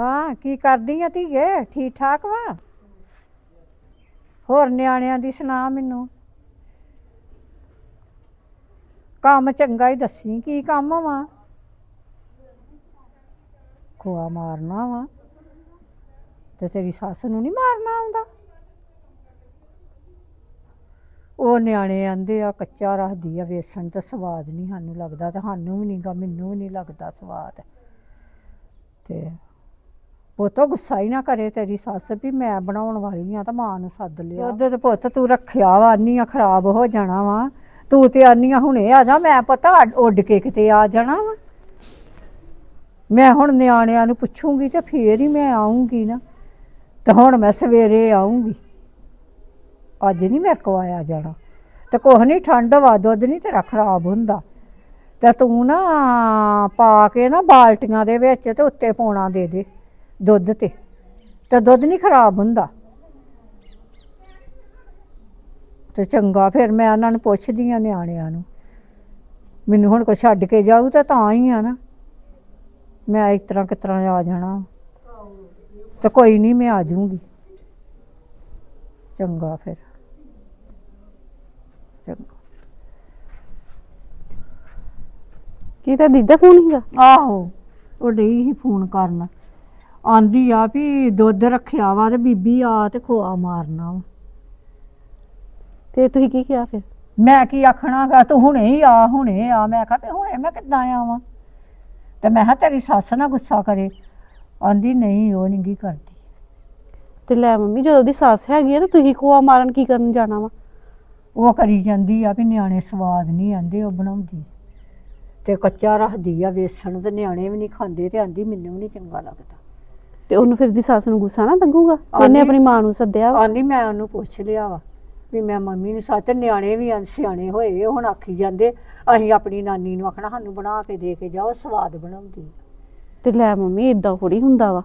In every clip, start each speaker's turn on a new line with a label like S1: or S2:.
S1: ਹਾਂ, ਕੀ ਕਰਦੀ ਆ ਧੀਏ? ਠੀਕ ਠਾਕ ਵਾ? ਹੋਰ ਨਿਆਣਿਆਂ ਦੀ ਸੁਣਾ ਮੈਨੂੰ। ਕੰਮ ਚੰਗਾ ਹੀ ਦੱਸੀ, ਕੀ ਕੰਮ ਵਾ? ਖੋਆ ਮਾਰਨਾ ਵਾ। ਤੇ ਤੇਰੀ ਸੱਸ ਨੂੰ ਨਹੀਂ ਮਾਰਨਾ ਆਉਂਦਾ? ਉਹ ਨਿਆਣੇ ਆਂਦੇ ਆ, ਕੱਚਾ ਰੱਖਦੀ ਆ, ਵੇਸਣ ਤੇ ਸਵਾਦ ਨਹੀਂ ਸਾਨੂੰ ਲੱਗਦਾ ਤੇ ਸਾਨੂੰ ਵੀ ਨਹੀਂਗਾ ਮੈਨੂੰ ਵੀ ਨਹੀਂ ਲੱਗਦਾ ਸਵਾਦ। ਤੇ ਪੁੱਤੋ ਗੁੱਸਾ ਹੀ ਨਾ ਕਰੇ ਤੇਰੀ ਸੱਸ ਵੀ ਮੈਂ ਬਣਾਉਣ ਵਾਲੀ ਆ ਤਾਂ ਮਾਂ ਨੂੰ ਸੱਦ ਲਿਆ। ਦੁੱਧ ਤੇ ਪੁੱਤ ਤੂੰ ਰੱਖਿਆ ਵਾ ਆਨੀਆਂ ਖਰਾਬ ਹੋ ਜਾਣਾ ਵਾ। ਤੂੰ ਤੇ ਆਨੀਆਂ ਹੁਣੇ ਆ ਜਾ, ਮੈਂ ਪਤਾ ਉੱਡ ਕੇ ਕਿਤੇ ਆ ਜਾਣਾ ਵਾ। ਮੈਂ ਹੁਣ ਨਿਆਣਿਆਂ ਨੂੰ ਪੁੱਛੂੰਗੀ ਤੇ ਫੇਰ ਹੀ ਮੈਂ ਆਉਂਗੀ ਨਾ। ਤੇ ਹੁਣ ਮੈਂ ਸਵੇਰੇ ਆਉਂਗੀ ਅੱਜ ਨਹੀਂ ਮੇਰੇ ਕੋ ਆਇਆ ਜਾਣਾ। ਤੇ ਕੁਛ ਨਹੀਂ, ਠੰਡ ਵਾ, ਦੁੱਧ ਨਹੀਂ ਤੇਰਾ ਖਰਾਬ ਹੁੰਦਾ। ਤੇ ਤੂੰ ਨਾ ਪਾ ਕੇ ਨਾ ਬਾਲਟੀਆਂ ਦੇ ਵਿੱਚ ਤੇ ਉੱਤੇ ਪਾਉਣਾ ਦੇ ਦੇ। ਦੁੱਧ ਤੇ। ਤੇ ਦੁੱਧ ਨਹੀਂ ਖਰਾਬ ਹੁੰਦਾ। ਤੇ ਚੰਗਾ ਫਿਰ ਮੈਂ ਉਹਨਾਂ ਨੂੰ ਪੁੱਛਦੀ ਆ ਨਿਆਣਿਆਂ ਨੂੰ। ਮੈਨੂੰ ਹੁਣ ਕੋਈ ਛੱਡ ਕੇ ਜਾਊ ਤਾਂ ਤਾਂ ਹੀ ਆ ਨਾ। ਮੈਂ ਇਸ ਤਰ੍ਹਾਂ ਕਿਸ ਤਰ੍ਹਾਂ ਆ ਜਾਣਾ। ਤੇ ਕੋਈ ਨਹੀਂ ਮੈਂ ਆ ਜਾਊਂਗੀ। ਚੰਗਾ ਫਿਰ। ਚੰਗਾ।
S2: ਕੀ ਤਾਂ ਦੀਦਾ ਫੋਨ ਹੀਗਾ
S1: ਆਹੋ ਉਹ ਡਈ ਸੀ ਫੋਨ ਕਰਨ। ਆਂਦੀ ਆ ਵੀ ਦੁੱਧ ਰੱਖਿਆ ਵਾ ਤੇ ਬੀਬੀ ਆ ਤੇ ਖੋਆ ਮਾਰਨਾ ਵਾ।
S2: ਤੇ ਤੁਸੀਂ ਕੀ ਕਿਹਾ ਫਿਰ?
S1: ਮੈਂ ਕੀ ਆਖਣਾਗਾ ਤੂੰ ਹੁਣੇ ਹੀ ਆ ਹੁਣੇ ਆ। ਮੈਂ ਕਿਹਾ ਵੀ ਹੁਣੇ ਮੈਂ ਕਿੱਦਾਂ ਆਵਾਂ? ਤੇ ਮੈਂ ਕਿਹਾ ਤੇਰੀ ਸੱਸ ਨਾ ਗੁੱਸਾ ਕਰੇ। ਆਂਦੀ ਨਹੀਂ ਉਹ ਨਹੀਂ ਕੀ ਕਰਦੀ।
S2: ਤੇ ਲੈ ਮੰਮੀ ਜਦੋਂ ਦੀ ਸੱਸ ਹੈਗੀ ਆ ਤਾਂ ਤੁਸੀਂ ਖੋਆ ਮਾਰਨ ਕੀ ਕਰਨ ਜਾਣਾ ਵਾ?
S1: ਉਹ ਕਰੀ ਜਾਂਦੀ ਆ ਵੀ ਨਿਆਣੇ ਸਵਾਦ ਨਹੀਂ ਆਂਦੇ ਉਹ ਬਣਾਉਂਦੀ। ਤੇ ਕੱਚਾ ਰੱਖਦੀ ਆ ਵੇਸਣ ਤੇ ਨਿਆਣੇ ਵੀ ਨਹੀਂ ਖਾਂਦੇ ਤੇ ਆਂਦੀ ਮੈਨੂੰ ਵੀ ਨਹੀਂ ਚੰਗਾ ਲੱਗਦਾ।
S2: ਤੇ ਉਹਨੂੰ ਫਿਰ ਦੀ ਸੱਸ ਨੂੰ ਗੁੱਸਾ ਨਾ ਲੱਗੂਗਾ। ਉਹਨੇ ਆਪਣੀ ਮਾਂ ਨੂੰ ਸੱਦਿਆ ਵਾ।
S1: ਆਂਦੀ ਮੈਂ ਉਹਨੂੰ ਪੁੱਛ ਲਿਆ ਵਾ ਵੀ ਮੈਂ ਮੰਮੀ ਨੂੰ ਸੱਚ ਨਿਆਣੇ ਵੀ ਆਂ- ਸਿਆਣੇ ਹੋਏ ਹੁਣ ਆਖੀ ਜਾਂਦੇ ਅਸੀਂ ਆਪਣੀ ਨਾਨੀ ਨੂੰ ਆਖਣਾ ਸਾਨੂੰ ਬਣਾ ਕੇ ਦੇ ਕੇ ਜਾਓ ਸਵਾਦ ਬਣਾਉਂਦੀ
S2: ਤੇ ਲੈ ਮੰਮੀ ਇਦਾਂ ਥੋੜੀ ਹੁੰਦਾ ਵਾ।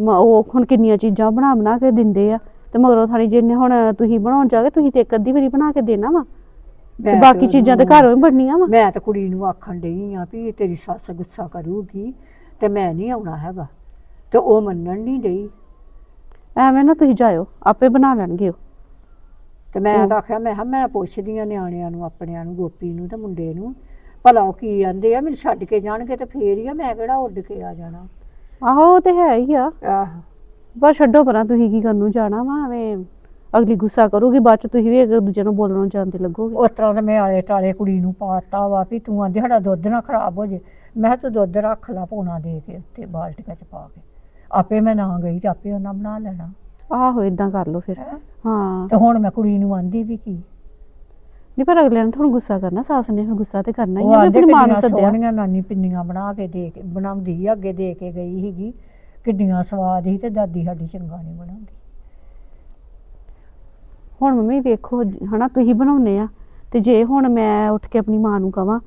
S2: ਮ- ਉਹ ਹੁਣ ਕਿੰਨੀਆਂ ਚੀਜ਼ਾਂ ਬਣਾ ਬਣਾ ਕੇ ਦਿੰਦੇ ਆ। ਤੇ ਮਗਰੋਂ ਥਾਣੀ ਜਿੰਨੇ ਹੁਣ ਤੁਸੀਂ ਬਣਾਉਣ ਜਾਗੇ ਤੁਸੀਂ ਤੇ ਇੱਕ ਅੱਧੀ ਵਾਰੀ ਬਣਾ ਕੇ ਦੇਣਾ ਵਾ। ਤੇ ਬਾਕੀ ਚੀਜ਼ਾਂ ਤੇ
S1: ਉਹਨੂੰ-
S2: ਘਰੋਂ ਹੀ ਬਣਨੀਆਂ ਵਾ।
S1: ਮੈਂ ਤਾਂ ਕੁੜੀ ਨੂੰ ਆਖਣ ਡਈ ਆ ਵੀ ਤੇਰੀ ਸੱਸ ਗੁੱਸਾ ਕਰੂਗੀ ਤੇ ਮੈਂ ਨਹੀਂ ਆਉਣਾ ਹੈਗਾ। ਤੇ ਉਹ ਮੰਨਣ ਨਹੀਂ ਡਈ।
S2: ਐਵੇਂ ਨਾ ਤੁਸੀਂ ਜਾਇਓ ਆਪੇ ਬਣਾ ਲੈਣਗੇ ਉਹ।
S1: ਤੇ ਮੈਂ। ਤਾਂ ਆਖਿਆ ਮੈਂ ਕਿਹਾ ਮੈਂ ਪੁੱਛਦੀ ਆ ਨਿਆਣਿਆਂ ਨੂੰ ਆਪਣਿਆਂ ਨੂੰ ਗੋਪੀ ਨੂੰ ਤੇ ਮੁੰਡੇ ਨੂੰ ਭਲਾ ਉਹ ਕੀ ਆਂਦੇ ਆ ਮੈਨੂੰ ਛੱਡ ਕੇ ਜਾਣਗੇ ਤੇ ਫੇਰ ਹੀ ਆ ਮੈਂ ਕਿਹੜਾ ਉੱਡ ਕੇ ਆ ਜਾਣਾ।
S2: ਆਹੋ ਉਹ ਤੇ ਹੈ ਹੀ ਆ।
S1: ਆਹ।
S2: ਬਸ ਛੱਡੋ ਪਰਾਂ ਤੁਸੀਂ ਕੀ ਕਰਨ ਨੂੰ ਜਾਣਾ ਵਾ ਐਵੇਂ ਅਗਲੀ ਗੁੱਸਾ ਕਰੂਗੀ ਬਾਅਦ ਚ ਤੁਸੀਂ ਵੀ ਇੱਕ ਦੂਜੇ ਨੂੰ ਬੋਲਣ ਜਾਂਦੇ ਲੱਗੋਗੇ।
S1: ਉਸ ਤਰ੍ਹਾਂ ਤਾਂ ਮੈਂ ਆਲੇ ਟਾਲੇ ਕੁੜੀ ਨੂੰ ਪਾਤਾ ਵਾ ਵੀ ਤੂੰ ਆਂਦੀ ਸਾਡਾ ਦੁੱਧ ਨਾ ਖਰਾਬ ਹੋ ਜੇ। ਮੈਂ ਕਿਹਾ ਤੂੰ ਦੁੱਧ ਰੱਖ ਲਾ ਪੋਣਾ ਦੇ ਕੇ ਉੱਤੇ ਬਾਲਟੀਆਂ ਚ ਪਾ ਕੇ। ਆਪੇ ਮੈਂ ਨਾ ਗਈ ਤੇ ਆਪੇ ਉਹਨਾਂ ਬਣਾ ਲੈਣਾ।
S2: ਆਹੋ ਇਦਾਂ ਕਰ ਲਓ ਫਿਰ।
S1: ਹੈਂ।
S2: ਹਾਂ।
S1: ਤੇ ਹੁਣ ਮੈਂ ਕੁੜੀ ਨੂੰ ਆਂਦੀ ਵੀ ਕੀ?
S2: ਨਹੀਂ ਪਰ ਅਗਲੇ ਨੇ ਤੁਹਾਨੂੰ ਗੁੱਸਾ ਕਰਨਾ ਸੱਸ ਨੇ ਫਿਰ ਗੁੱਸਾ ਤੇ ਕਰਨਾ ਹੀ
S1: ਉਹ
S2: ਆ ਵੀ
S1: ਆਂਦੇ
S2: ਆਪਣੀ ਮਾਂ ਨੂੰ
S1: ਕਿੰਨੀਆਂ
S2: ਸੱਦਿਆ।
S1: ਸੋਹਣੀਆਂ ਨਾਨੀ ਪਿੰਨੀਆਂ ਬਣਾ ਕੇ ਦੇ ਕੇ ਬਣਾਉਂਦੀ ਆ ਅੱਗੇ ਦੇ ਕੇ ਗਈ ਸੀਗੀ। ਕਿੰਨੀਆਂ ਸਵਾਦ ਸੀ ਤੇ ਦਾਦੀ ਸਾਡੀ ਚੰਗਾ ਨਹੀਂ ਬਣਾਉਂਦੀ।
S2: ਹੁਣ ਮੰਮੀ ਵੇਖੋ ਹਨਾ ਤੁਸੀਂ ਬਣਾਉਨੇ ਆ ਤੇ ਜੇ ਹੁਣ ਮੈਂ ਉੱਠ ਕੇ ਆਪਣੀ ਮਾਂ ਨੂੰ ਕਵਾਂ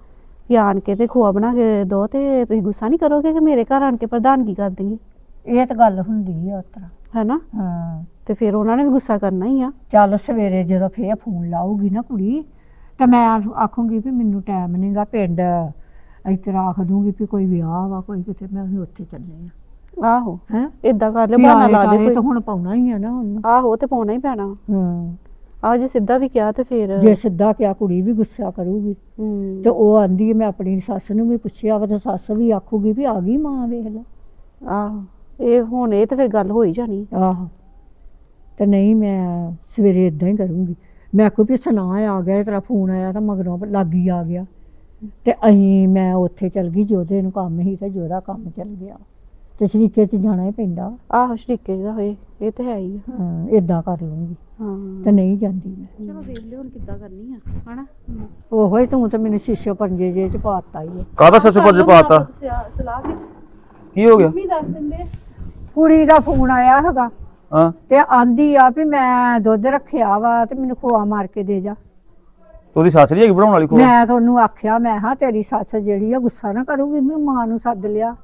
S2: ਕਿ ਆਣ ਕੇ ਤੇ ਖੋਆ ਬਣਾ ਕੇ ਦੋ ਤੇ ਤੁਸੀਂ ਗੁੱਸਾ ਨਹੀਂ ਕਰੋਗੇ ਕਿ ਮੇਰੇ ਘਰ ਆਣ ਕੇ ਪ੍ਰਧਾਨਗੀ ਕਰ ਦੇਂਗੀ
S1: ਇਹ ਤਾਂ ਗੱਲ ਹੁੰਦੀ ਆ ਉਸ ਤਰ੍ਹਾਂ।
S2: ਹੈਨਾ?
S1: ਹਾਂ।
S2: ਤੇ ਫਿਰ ਉਹਨਾਂ ਨੇ ਵੀ ਗੁੱਸਾ ਕਰਨਾ ਹੀ ਆ।
S1: ਚੱਲ ਸਵੇਰੇ ਜਦੋਂ ਫੇਰ ਫੋਨ ਲਾਊਗੀ ਨਾ ਕੁੜੀ ਤੇ ਮੈਂ ਆਖੂੰਗੀ ਵੀ ਮੈਨੂੰ ਟਾਈਮ ਨਹੀਂਗਾ ਪਿੰਡ। ਇੱਥੇ ਰੱਖ ਦੂੰਗੀ ਵੀ ਕੋਈ ਵਿਆਹ ਵਾ ਕੋਈ ਕਿਤੇ ਮੈਂ ਵੀ ਉੱਥੇ ਚੱਲੇ ਆ।
S2: ਆਹੋ।
S1: ਹੈ?
S2: ਇਦਾਂ ਕਰ ਲਿਓ ਬਹਾਨਾ ਲਾ ਦੇ
S1: ਤਾਂ
S2: ਕੋਈ।
S1: ਹੁਣ ਪਾਉਣਾ ਹੀ ਆ ਨਾ ਉਹਨੂੰ
S2: ਆਹੋ ਤੇ ਪਾਉਣਾ ਹੀ ਪੈਣਾ।
S1: ਹਾਂ।
S2: ਆਹ ਜੇ ਸਿੱਧਾ ਵੀ ਕਿਹਾ ਤੇ ਫਿਰ
S1: ਜੇ ਸਿੱਧਾ ਕਿਹਾ ਕੁੜੀ ਵੀ ਗੁੱਸਾ ਕਰੂਗੀ।
S2: ਹੂੰ।
S1: ਤੇ ਉਹ ਆਂਦੀ ਮੈਂ ਆਪਣੀ ਸੱਸ ਨੂੰ ਵੀ ਪੁੱਛਿਆ ਵਾ ਤੇ ਸੱਸ ਵੀ ਆਖੂਗੀ ਵੀ ਆ ਗਈ ਮਾਂ ਵੇਖ ਲੈ।
S2: ਆਹੋ। ਇਹ ਹੁਣ ਇਹ ਤੇ ਫਿਰ ਗੱਲ ਹੋ ਹੀ ਜਾਣੀ
S1: ਆਹੋ ਤੇ ਨਹੀਂ ਮੈਂ ਸਵੇਰੇ ਇਦਾਂ ਹੀ ਕਰੂੰਗੀ। ਮੈਂ ਆਖੂ ਵੀ ਸੁਨਾ ਆ ਗਿਆ ਤੇਰਾ ਫੋਨ ਆਇਆ ਤਾਂ ਮਗਰੋਂ ਲਾਗੀ ਆ ਗਿਆ। ਤੇ ਅਹੀਂ ਮੈਂ ਉੱਥੇ ਚਲ ਗਈ ਜੋਦੇ ਨੂੰ ਕੰਮ ਹੀ ਤੇ ਜੋਦਾ ਕੰਮ ਚੱਲ ਗਿਆ। ਤੇ ਸ਼ਰੀਕੇ 'ਚ ਜਾਣਾ ਹੀ ਪੈਂਦਾ।
S2: ਆਹੋ ਸ਼ਰੀਕੇ ਦਾ ਹੋਏ ਇਹ ਤੇ ਹੈ ਹੀ ਆ।
S1: ਹਾਂ ਇਦਾਂ ਕਰ ਲੂੰਗੀ।
S2: ਹਾਂ।
S1: ਤੇ ਨਹੀਂ ਜਾਂਦੀ ਮੈਂ।
S2: ਚਲੋ ਵੇਖ ਲਿਓ ਹੁਣ ਕਿੱਦਾਂ ਕਰਨੀ ਆ ਹਨਾ?
S1: ਉਹੋ ਹੀ ਤੂੰ ਤੇ ਮੈਨੂੰ ਸ਼ੀਸ਼ੋ ਪੰਜੇ ਜੇ 'ਚ ਪਾਤਾ ਹੀ ਹੈ
S3: ਕਾਹਦਾ ਸੱਚ ਪੱਜ ਪਾਤਾ?
S2: ਸਲਾਹ ਕੀ
S3: ਹੋ ਗਿਆ?
S2: ਮੰਮੀ ਦੱਸ ਦਿੰਦੇ
S1: ਕੁੜੀ ਦਾ ਫੋਨ ਆਇਆ ਹੈਗਾ
S3: ਹਾਂ।
S1: ਤੇ ਆਂਦੀ ਆ ਵੀ ਮੈਂ ਦੁੱਧ ਰੱਖਿਆ ਵਾ ਤੇ ਮੈਨੂੰ ਖੋਆ ਮਾਰ ਕੇ ਦੇ ਜਾ।
S3: ਤੇ ਉਹਦੀ ਸੱਸ ਨਹੀਂ ਹੈਗੀ ਬਣਾਉਣ ਵਾਲੀ ਖੋਆ?
S1: ਮੈਂ ਤੁਹਾਨੂੰ ਆਖਿਆ ਮੈਂ ਹਾਂ ਤੇਰੀ ਸੱਸ ਜਿਹੜੀ ਆ ਗੁੱਸਾ ਨਾ ਕਰੂਗੀ ਮੈਂ ਮਾਂ ਨੂੰ ਸੱਦ ਲਿਆ।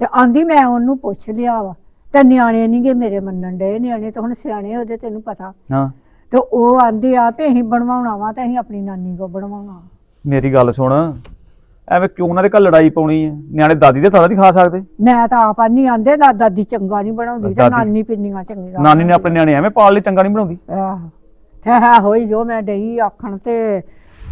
S1: ਤੇ ਆਂਦੀ ਮੈਂ ਉਹਨੂੰ ਪੁੱਛ ਲਿਆ ਵਾ। ਤੇ ਨਿਆਣੇ ਨਹੀਂਗੇ ਮੇਰੇ ਮੰਨਣ ਡਏ ਨਿਆਣੇ ਤਾਂ ਹੁਣ ਸਿਆਣੇ ਉਹਦੇ ਤੈਨੂੰ ਪਤਾ।
S3: ਹਾਂ।
S1: ਤੇ ਉਹ ਆਂਦੀ ਆ ਵੀ ਅਸੀਂ ਬਣਵਾਉਣਾ ਵਾ ਤੇ ਅਸੀਂ ਆਪਣੀ ਨਾਨੀ ਕੋ ਬਣਵਾਉਣਾ
S3: ਮੇਰੀ ਗੱਲ ਸੁਣ ਐਵੇਂ ਕਿਉਂ ਉਹਨਾਂ ਦੇ ਘਰ ਲੜਾਈ ਪਾਉਣੀ ਹੈ? ਨਿਆਣੇ ਦਾਦੀ ਦੇ ਥਾਂ ਨਹੀਂ ਖਾ ਸਕਦੇ।
S1: ਮੈਂ ਤਾਂ ਆਪ ਨਹੀਂ ਆਂਦੇ ਨਾ ਦਾਦੀ ਚੰਗਾ ਨਹੀਂ ਬਣਾਉਂਦੀ ਤੇ
S3: ਦਾਦੀ-
S1: ਨਾਨੀ ਪਿੰਨੀਆਂ ਚੰਗੀਆਂ
S3: ਨਾਨੀ ਨੇ ਆਪਣੇ ਨਿਆਣੇ ਐਵੇਂ ਪਾਲ ਲਈ ਚੰਗਾ ਨਹੀਂ ਬਣਾਉਂਦੀ।
S1: ਆਹੋ ਤੇ ਹੈ ਹੋਈ ਜੋ ਮੈਂ ਡਈ ਆਖਣ ਤੇ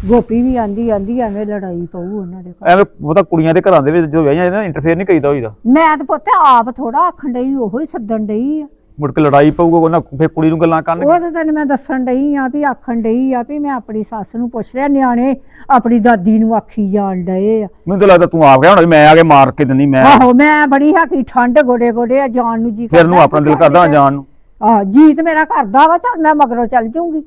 S1: ਗੋਪੀ ਵੀ ਆਂਦੀ ਆਂਦੀ ਐਵੇਂ ਲੜਾਈ ਪਊ ਉਹਨਾਂ ਦੇ ਘਰ।
S3: ਐਵੇਂ ਉਹਦਾ ਕੁੜੀਆਂ ਦੇ ਘਰਾਂ ਦੇ ਵਿੱਚ ਜੋ ਵਿਆਹੀਆਂ ਇਹਨਾਂ ਇੰਟਰਫੇਅਰ ਨਹੀਂ ਕਰੀਦਾ ਹੋਈਦਾ।
S1: ਮੈਂ ਤਾਂ ਪੁੱਤ ਆਪ ਥੋੜਾ ਆਖਣ ਡਈ ਉਹੋ ਹੀ ਸੱਦਣ ਡਈ ਆ।
S3: ਮੁੜ ਕੇ ਲੜਾਈ ਪਊਗਾ ਉਹਨਾਂ ਫਿਰ ਕੁੜੀ ਨੂੰ ਗੱਲਾਂ ਕਰਨਗੇ
S1: ਉਹ ਤਾਂ ਤੈਨੂੰ ਮੈਂ ਦੱਸਣ ਡਈ ਆ ਵੀ ਆਖਣ ਡਈ ਆ ਵੀ ਮੈਂ ਆਪਣੀ ਸੱਸ ਨੂੰ ਪੁੱਛ ਲਿਆ ਨਿਆਣੇ ਆਪਣੀ ਦਾਦੀ ਨੂੰ ਆਖੀ ਜਾਣ ਡਏ ਆ।
S3: ਮੈਨੂੰ ਤਾਂ ਲੱਗਦਾ ਤੂੰ ਆ ਗਿਆ ਹੁਣ ਮੈਂ ਆ ਕੇ ਮਾਰ ਕੇ ਦਿੰਨੀ ਮੈਂ
S1: ਆਹੋ ਮੈਂ ਬੜੀ ਹਾਕੀ ਠੰਡ ਗੋਡੇ ਗੋਡੇ ਆ ਜਾਣ ਨੂੰ ਜੀ
S3: ਫਿਰ ਨੂੰ ਆਪਣਾ ਦਿਲ ਕਰਦਾ ਜਾਣ ਨੂੰ।
S1: ਆ ਜੀ ਤੇ ਮੇਰਾ ਕਰਦਾ ਵਾ ਚੱਲ ਮੈਂ ਮਗਰੋਂ ਚੱਲ ਜੂੰਗੀ।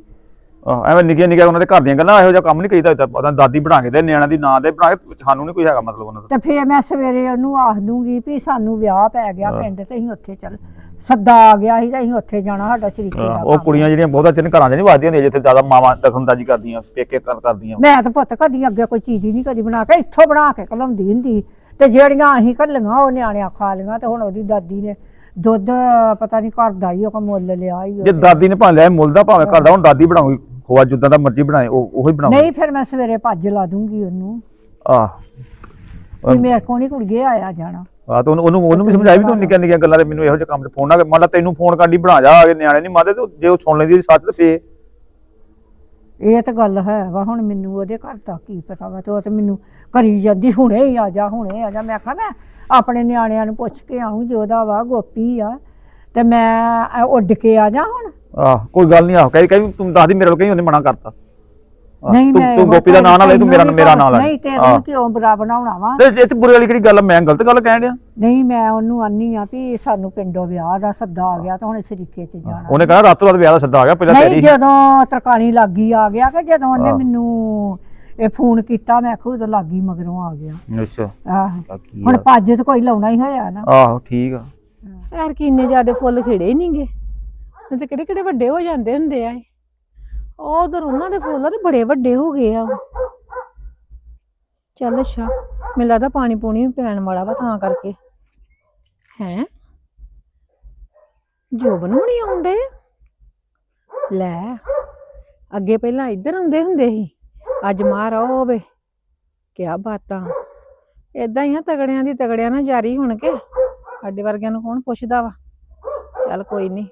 S3: ਆਹ, ਐਵੇਂ ਨਿੱਕੀਆਂ ਨਿੱਕੀਆਂ ਉਹਨਾਂ ਦੇ ਘਰ ਦੀਆਂ ਗੱਲਾਂ ਇਹੋ ਜਿਹਾ ਕੰਮ ਨਹੀਂ ਕਰੀਦਾ ਹੁੰਦਾ। ਪਤਾ ਦਾਦੀ ਬਣਾ ਕੇ ਦੇ ਨਿਆਣਿਆਂ ਦੀ ਨਾਂ ਦੇ ਬਣਾ ਕੇ ਸਾਨੂੰ ਨਹੀਂ ਕੋਈ ਹੈਗਾ ਮਤਲਬ ਉਹਨਾਂ ਦਾ।
S1: ਤੇ ਫੇਰ ਮੈਂ ਸਵੇਰੇ ਉਹਨੂੰ ਆਖ ਦੂੰਗੀ ਵੀ ਸਾਨੂੰ ਵਿਆਹ ਪੈ ਗਿਆ। ਪਿੰਡ ਤੇ ਅਸੀਂ ਉੱਥੇ ਚੱਲ ਸੱਦਾ ਆ ਗਿਆ ਸੀ ਤੇ ਅਸੀਂ ਉੱਥੇ ਜਾਣਾ ਸਾਡਾ ਸ਼ਰੀਕੇ ਦਾ
S3: ਉਹ
S1: ਕੰਮ।
S3: ਕੁੜੀਆਂ ਜਿਹੜੀਆਂ ਬਹੁਤਾ ਚਿਰ ਘਰਾਂ 'ਚ ਨਹੀਂ ਵੱਜਦੀਆਂ ਹੁੰਦੀਆਂ ਜਿੱਥੇ ਜ਼ਿਆਦਾ ਮਾਵਾਂ ਦਖਲਅੰਦਾਜ਼ੀ ਕਰਦੀਆਂ ਪੇਕੇ ਕਰ ਕਰਦੀਆਂ।
S1: ਮੈਂ ਤਾਂ ਪੁੱਤ ਕਦੀ ਅੱਗੇ ਕੋਈ ਚੀਜ਼ ਹੀ ਨਹੀਂ ਕਦੀ ਬਣਾ ਕੇ ਇੱਥੋਂ ਬਣਾ ਕੇ ਘਲਾਉਂਦੀ ਹੁੰਦੀ। ਤੇ ਜਿਹੜੀਆਂ ਅਸੀਂ ਘੱਲੀਆਂ ਉਹ ਨਿਆਣਿਆਂ ਖਾ ਲਈਆਂ ਤੇ ਹੁਣ ਉਹਦੀ ਦਾਦੀ ਨੇ ਦੁੱਧ ਪਤਾ ਨਹੀਂ ਘਰ ਦਾ ਹੀ ਉਹ ਮੁੱਲ ਲਿਆ ਹੀ
S3: ਜੇ ਦਾਦੀ ਨੇ ਭਾਵੇਂ ਲਿਆ ਮੁੱਲ ਦਾ ਭਾਵੇਂ ਘਰ ਦਾ ਹੁਣ ਦਾਦੀ ਬਣਾਉਗੀ ਖੋਆ ਜਿੱਦਾਂ ਦਾ ਮਰਜ਼ੀ ਬਣਾਏ ਉਹ ਉਹੀ ਬਣਾਉਗੀ।
S1: ਨਹੀਂ ਫਿਰ ਮੈਂ ਸਵੇਰੇ ਭੱਜ ਲਾ ਦੂੰਗੀ ਉਹਨੂੰ।
S3: ਆਹ।
S1: ਵੀ ਮੇਰੇ ਕੋਲ ਨਹੀਂ ਕੁੜੀਏ ਆਇਆ ਜਾਣਾ।
S3: ਆ ਤਾਂ ਉਹਨੂੰ ਉਹਨੂੰ ਵੀ ਸਮਝਾਇਆ ਵੀ ਤੂੰ ਨਿੱਕੀਆਂ ਨਿੱਕੀਆਂ ਗੱਲਾਂ ਤੇ ਮੈਨੂੰ ਇਹੋ ਜਿਹੇ ਕੰਮ ਤੇ ਫੋਨ ਨਾ ਕਰ। ਮੰਨ ਲਾ ਤੈਨੂੰ ਫੋਨ ਕਰਦੀ ਬਣਾ ਜਾ ਆ ਕੇ ਨਿਆਣੇ ਨਹੀਂ ਮਾਦੇ ਤੇ ਜੇ ਉਹ ਸੁਣ ਲੈਂਦੀ ਸੱਚ ਤੇ ਫੇ
S1: ਇਹ ਤਾਂ ਗੱਲ ਹੈ ਵਾ ਹੁਣ ਮੈਨੂੰ ਉਹਦੇ ਘਰ ਦਾ ਕੀ ਪਤਾ ਵਾ ਤੇ ਉਹ ਤੇ ਮੈਨੂੰ ਕਰੀ ਜਾਂਦੀ ਹੁਣੇ ਹੀ ਆ ਜਾ ਹੁਣੇ ਆ ਜਾ। ਮੈਂ ਆਖਾਂ ਮੈਂ ਆਪਣੇ ਨਿਆਣਿਆਂ ਨੂੰ ਪੁੱਛ ਕੇ ਆਉਂ ਜੋਦਾ ਵਾ ਗੋਪੀ ਆ ਤੇ ਮੈਂ ਉੱਡ ਕੇ ਆ ਜਾ ਹੁਣ।
S3: ਆਹ ਕੋਈ ਗੱਲ ਨਹੀਂ ਆਹ ਕਹੀ ਕਹੀ ਤੂੰ ਦੱਸਦੀ ਮੇਰੇ ਕੋਲ ਕਹੀ ਉਹਨੇ ਮਨਾ ਕਰਤਾ।
S1: ਨਹੀਂ
S3: ਤੂੰ
S1: ਮੈਂ
S3: ਤੂੰ ਗੋਪੀ ਦਾ ਨਾਂ ਨਾ ਲੈ ਤੂੰ ਮੇਰਾ ਮੇਰਾ ਨਾਂ ਲੈ।
S1: ਨਹੀਂ ਤੈਨੂੰ ਕਿਉਂ ਬੁਰਾ ਬਣਾਉਣਾ ਵਾ?
S3: ਤੇ ਇਹ ਬੁਰੀ ਵਾਲੀ ਕਿਹੜੀ ਗੱਲ ਆ? ਮੈਂ ਗਲਤ ਗੱਲ ਕਹਿਣ ਡਿਆ?
S1: ਨਹੀਂ ਮੈਂ ਉਹਨੂੰ ਆਨੀ ਆ ਵੀ ਸਾਨੂੰ ਪਿੰਡੋਂ ਵਿਆਹ ਦਾ ਸੱਦਾ ਆ ਗਿਆ ਤਾਂ ਹੁਣ ਸਰੀਕੇ 'ਚ ਜਾਣਾ।
S3: ਉਹਨੇ ਕਹਣਾ ਰਾਤੋਂ ਰਾਤ ਵਿਆਹ ਦਾ ਸੱਦਾ ਆ ਗਿਆ ਪਹਿਲਾਂ
S1: ਨਹੀਂ
S3: ਤੇਰੀ
S1: ਜਦੋਂ ਤਰਕਾਣੀ ਲੱਗੀ ਆ ਗਿਆ ਕਿ ਜਦੋਂ ਉਹਨੇ। ਮੈਨੂੰ ਇਹ ਫੋਨ ਕੀਤਾ ਮੈਂ ਖੁਦ ਲੱਗੀ ਮਗਰੋਂ ਆ ਗਿਆ।
S3: ਅੱਛਾ।
S1: ਆਹ ਹੁਣ? ਭੱਜ ਤੇ ਕੋਈ ਲਾਉਣਾ ਹੀ ਹੋਇਆ ਨਾ।
S3: ਆਹੋ ਠੀਕ ਆ।
S4: ਯਾਰ ਕਿ ਇੰਨੇ ਜ਼ਿਆਦੇ ਫੁੱਲ ਖਿੜੇ ਹੀ ਨਹੀਂਗੇ ਨਹੀਂ ਤੇ ਕਿਹੜੇ ਕਿਹੜੇ ਵੱਡੇ ਹੋ ਜਾਂਦੇ ਹੁੰਦੇ ਆ ਇਹ। ਉਹ ਉਧਰ ਉਹਨਾਂ ਦੇ ਫੁੱਲ ਤੇ ਬੜੇ ਵੱਡੇ ਹੋ ਗਏ ਆ। ਚੱਲ ਅੱਛਾ, ਮੈਨੂੰ ਲੱਗਦਾ ਪਾਣੀ ਪੂਣੀ ਵੀ ਪੈਣ ਵਾਲਾ ਵਾ ਤਾਂ ਕਰਕੇ। ਹੈ? ਜੋਬਨ ਹੁਣੀ ਆਉਂਦੇ ਲੈ, ਅੱਗੇ ਪਹਿਲਾਂ ਇੱਧਰ ਆਉਂਦੇ ਹੁੰਦੇ ਸੀ, ਅੱਜ ਮਾਰ ਹੋਵੇ। ਕਿਆ ਬਾਤਾਂ। ਏਦਾਂ ਹੀ ਆ, ਤਗੜਿਆਂ ਦੀ ਤਗੜਿਆਂ ਨਾਲ ਜਾਰੀ ਹੋਣ ਕੇ, ਸਾਡੇ ਵਰਗਿਆਂ ਨੂੰ ਕੌਣ ਪੁੱਛਦਾ ਵਾ? ਚੱਲ ਕੋਈ ਨਹੀਂ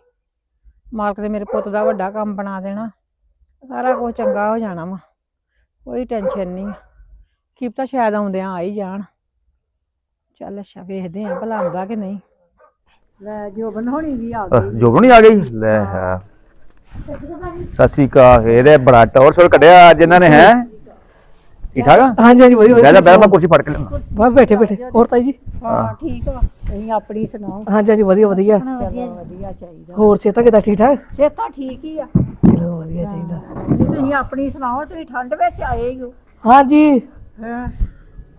S4: ਮਾਲਕ ਨੇ ਮੇਰੇ ਪੁੱਤ ਦਾ ਵੱਡਾ ਕੰਮ ਬਣਾ ਦੇਣਾ। ਸਾਰਾ ਕੁਝ ਚੰਗਾ ਹੋ ਜਾਣਾ ਵਾ ਕੋਈ ਟੈਨਸ਼ਨ ਨਹੀਂ ਕੀ ਪਤਾ ਸ਼ਾਇਦ ਆਉਂਦਿਆਂ ਆ ਹੀ ਜਾਣ। ਚੱਲ ਅੱਛਾ ਵੇਖਦੇ ਆਂ ਭਲਾ ਆਉਂਦਾ ਕਿ ਨਹੀਂ।
S1: ਲੈ ਜੋਬਨ ਹੋਣੀ ਵੀ ਆ
S3: ਜੋਬਨ ਨਹੀਂ ਆ ਗਈ? ਲੈ ਹੈ। ਸਤਿ ਸ਼੍ਰੀ ਅਕਾਲ ਇਹਦੇ ਬੜਾ ਟੌਰ ਸੋਰ ਕੱਢਿਆ ਅੱਜ ਇਹਨਾਂ ਨੇ ਹੈ? ਠੀਕ ਠਾਕ ਆ?
S5: ਹਾਂਜੀ ਹਾਂਜੀ ਵਧੀਆ
S3: ਬਹਿ ਜਾ, ਮੈਂ ਕੁਰਸੀ ਫੜ ਕੇ ਲਿਆਉਣਾ।
S5: ਬਸ ਬੈਠੇ ਬੈਠੇ। ਹੋਰ ਤਾਈ ਜੀ?
S1: ਹਾਂ ਠੀਕ ਵਾ। ਤੁਸੀਂ ਆਪਣੀ ਸੁਣਾਓ।
S5: ਹਾਂਜੀ ਹਾਂਜੀ ਵਧੀਆ ਵਧੀਆ।
S1: ਚਲੋ ਵਧੀਆ ਚਾਹੀਦਾ।
S5: ਹੋਰ ਸਿਹਤਾਂ ਕਿਦਾਂ ਠੀਕ ਠਾਕ?
S1: ਸਿਹਤਾਂ ਠੀਕ ਹੀ ਆ।
S5: ਚਲੋ ਵਧੀਆ
S1: ਤੁਸੀਂ ਆਪਣੀ ਸੁਣਾਓ ਤੁਸੀਂ ਠੰਡ ਵਿੱਚ ਆਏ ਹੀ। ਹੋ
S5: ਹਾਂਜੀ।
S1: ਹਾਂ?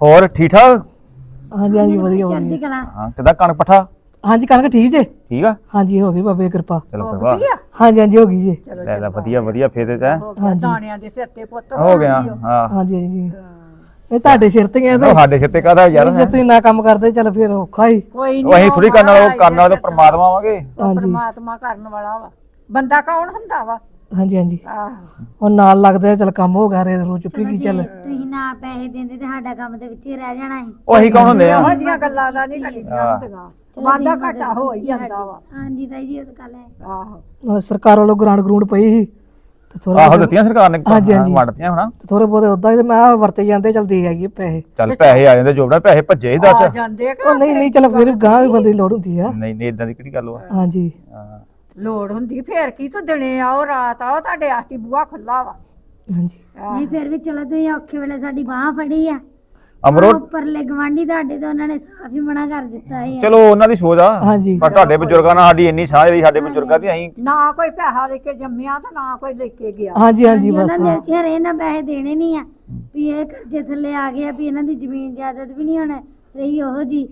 S3: ਹੋਰ ਠੀਕ ਠਾਕ?
S5: ਹਾਂਜੀ ਹਾਂਜੀ ਵਧੀਆ ਵਧੀਆ।
S3: ਹਾਂ ਕਿਦਾਂ ਕਣਕ ਪੱਠਾ?
S5: ਹਾਂਜੀ ਕਣਕ ਠੀਕ ਜੇ?
S3: ਠੀਕ ਆ?
S5: ਹਾਂਜੀ ਹੋ ਗਈ ਬਾਬੇ ਦੀ ਕਿਰਪਾ।
S3: ਚਲੋ
S1: ਹੋ ਗਈ ਆ?
S5: ਹਾਂਜੀ ਹਾਂਜੀ ਹੋ ਗਈ ਜੀ।
S1: ਚਲੋ
S3: ਲੈ ਲੈ ਵਧੀਆ ਵਧੀਆ ਫੇਰ ਤੇ
S1: ਹੋ ਗਿਆ ਦਾਣਿਆਂ ਦੇ ਸਿਰ ਤੇ ਪੁੱਤ
S3: ਹੋ ਗਿਆ ਹਾਂ।
S5: ਹਾਂਜੀ ਹਾਂਜੀ। ਇਹ ਤੁਹਾਡੇ ਸਿਰ ਤੇ ਤਾਂ।
S3: ਸਾਡੇ ਸਿਰ ਤੇ ਕਾਹਦਾ ਯਾਰ
S5: ਜੇ ਤੁਸੀਂ ਨਾ ਕੰਮ ਕਰਦੇ ਚੱਲ ਫਿਰ ਔਖਾ ਹੀ।
S1: ਕੋਈ
S3: ਉਹ ਅਸੀਂ ਥੋੜੀ ਕਰਨ ਵਾਲਾ ਉਹ ਕਰਨ। ਵਾਲਾ ਤਾਂ ਪ੍ਰਮਾਤਮਾ
S5: ਹਾਂਜੀ।
S1: ਪਰਮਾਤਮਾ ਕਰਨ ਵਾਲਾ ਵਾ। ਬੰਦਾ ਕੌਣ ਹੁੰਦਾ ਵਾ?
S5: ਹਾਂਜੀ ਹਾਂਜੀ।
S1: ਆਹ।
S5: ਉਹ ਨਾਲ ਲੱਗਦੇ ਚੱਲ ਕੰਮ ਹੋ ਗਿਆ ਰੇ ਰੋ ਚੁੱਕੀ ਕੀ ਚੱਲ।
S6: ਤੁਸੀਂ ਨਾ ਪੈਸੇ ਦਿੰਦੇ ਤੇ ਸਾਡਾ ਕੰਮ ਦੇ ਵਿੱਚ ਹੀ ਰਹਿ ਜਾਣਾ ਸੀ।
S3: ਉਹ ਅਸੀਂ ਕੌਣ ਹੁੰਦੇ ਆ?
S1: ਇਹੋ ਜਿਹੀਆਂ ਗੱਲਾਂ ਦਾ ਨਹੀਂ ਕਰੀਦੀਆਂ ਹੁੰਦੀਆਂ ਵਾਦਾ ਘਾਟਾ ਹੋ ਹੀ ਜਾਂਦਾ ਵਾ।
S6: ਹਾਂਜੀ ਤਾਈ ਜੀ ਉਹ ਤਾਂ ਗੱਲ ਹੈ।
S1: ਆਹੋ।
S5: ਨਾਲੇ ਸਰਕਾਰ ਵੱਲੋਂ ਗ੍ਰਾਂਟ ਗਰੂੰਡ ਪਈ ਸੀ ਤੇ ਥੋੜਾ
S3: ਆਹੋ ਦਿੱਤੀਆਂ ਸਰਕਾਰ ਨੇ
S5: ਹਾਂਜੀ, ਹਾਂਜੀ।
S3: ਵੰਡਤੀਆਂ ਹਨਾ।
S5: ਥੋੜੇ ਬਹੁਤੇ ਉਦਾਂ ਹੀ ਤੇ ਮੈਂ ਕਿਹਾ ਵਰਤੇ ਜਾਂਦੇ ਚੱਲ ਦੇ ਆਈਏ ਪੈਸੇ।
S3: ਚੱਲ ਪੈਸੇ ਆ ਜਾਂਦੇ ਜੋਬੜਾ ਪੈਸੇ ਭੱਜੇ ਹੀ
S1: ਆ
S3: ਦੱਸ।
S1: ਜਾਂਦੇ ਕਿ
S5: ਉਹ ਨਹੀਂ ਨਹੀਂ ਚੱਲ ਫਿਰ ਗਾਂ ਵੀ ਬੰਦੇ ਦੀ ਲੋੜ ਹੁੰਦੀ ਆ।
S3: ਨਹੀਂ ਨਹੀਂ ਇਦਾਂ ਦੀ ਕਿਹੜੀ ਗੱਲ ਵਾ?
S5: ਹਾਂਜੀ।
S3: ਹਾਂ।
S1: ਲੋੜ ਹੁੰਦੀ ਫੇਰ ਕੀ ਤੂੰ ਦਿਨੇ ਆਓ ਰਾਤ ਆਓ ਤੁਹਾਡੇ ਆਸਤੀ ਬੂਹਾ ਖੁੱਲਾ ਵਾ।
S5: ਹਾਂਜੀ।
S6: ਨਹੀਂ ਫਿਰ ਵੀ ਚਲੋ ਤੁਸੀਂ ਔਖੇ ਵੇਲੇ ਸਾਡੀ ਬਾਹ ਫੜੀ ਆ।
S3: ਅਮਰੋ
S6: ਉਹ ਉੱਪਰਲੇ ਗਵਾਂਢੀ ਤੁਹਾਡੇ ਤੋਂ ਉਹਨਾਂ ਨੇ ਸਾਫ਼ ਹੀ ਮਨਾ ਕਰ ਦਿੱਤਾ ਸੀ।
S3: ਚਲੋ ਉਹਨਾਂ ਦੀ ਸੋਚ ਆ।
S5: ਹਾਂਜੀ।
S3: ਪਰ ਤੁਹਾਡੇ ਬਜ਼ੁਰਗਾਂ ਨਾਲ ਸਾਡੀ ਇੰਨੀ ਸਾਂਝ ਰਹੀ ਸਾਡੇ ਬਜ਼ੁਰਗਾਂ ਦੀ ਅਸੀਂ
S1: ਨਾ ਕੋਈ ਪੈਸਾ ਲੈ ਕੇ ਜੰਮਿਆ ਤੇ ਨਾ ਕੋਈ ਲੈ ਕੇ ਗਿਆ।
S5: ਹਾਂਜੀ ਹਾਂਜੀ ਬਸ।
S6: ਉਹਨਾਂ ਦੇ ਚ ਹਰੇ ਨਾ ਪੈਸੇ ਦੇਣੇ ਨਹੀਂ ਆ। ਵੀ ਇਹ ਕਰਜ਼ੇ ਥੱਲੇ ਆ ਗਏ ਆ ਵੀ ਇਹਨਾਂ ਦੀ ਜ਼ਮੀਨ ਜਾਇਦਾਦ ਵੀ ਨਹੀਂ ਹੁਣ ਰਹੀ ਉਹੋ ਜੀ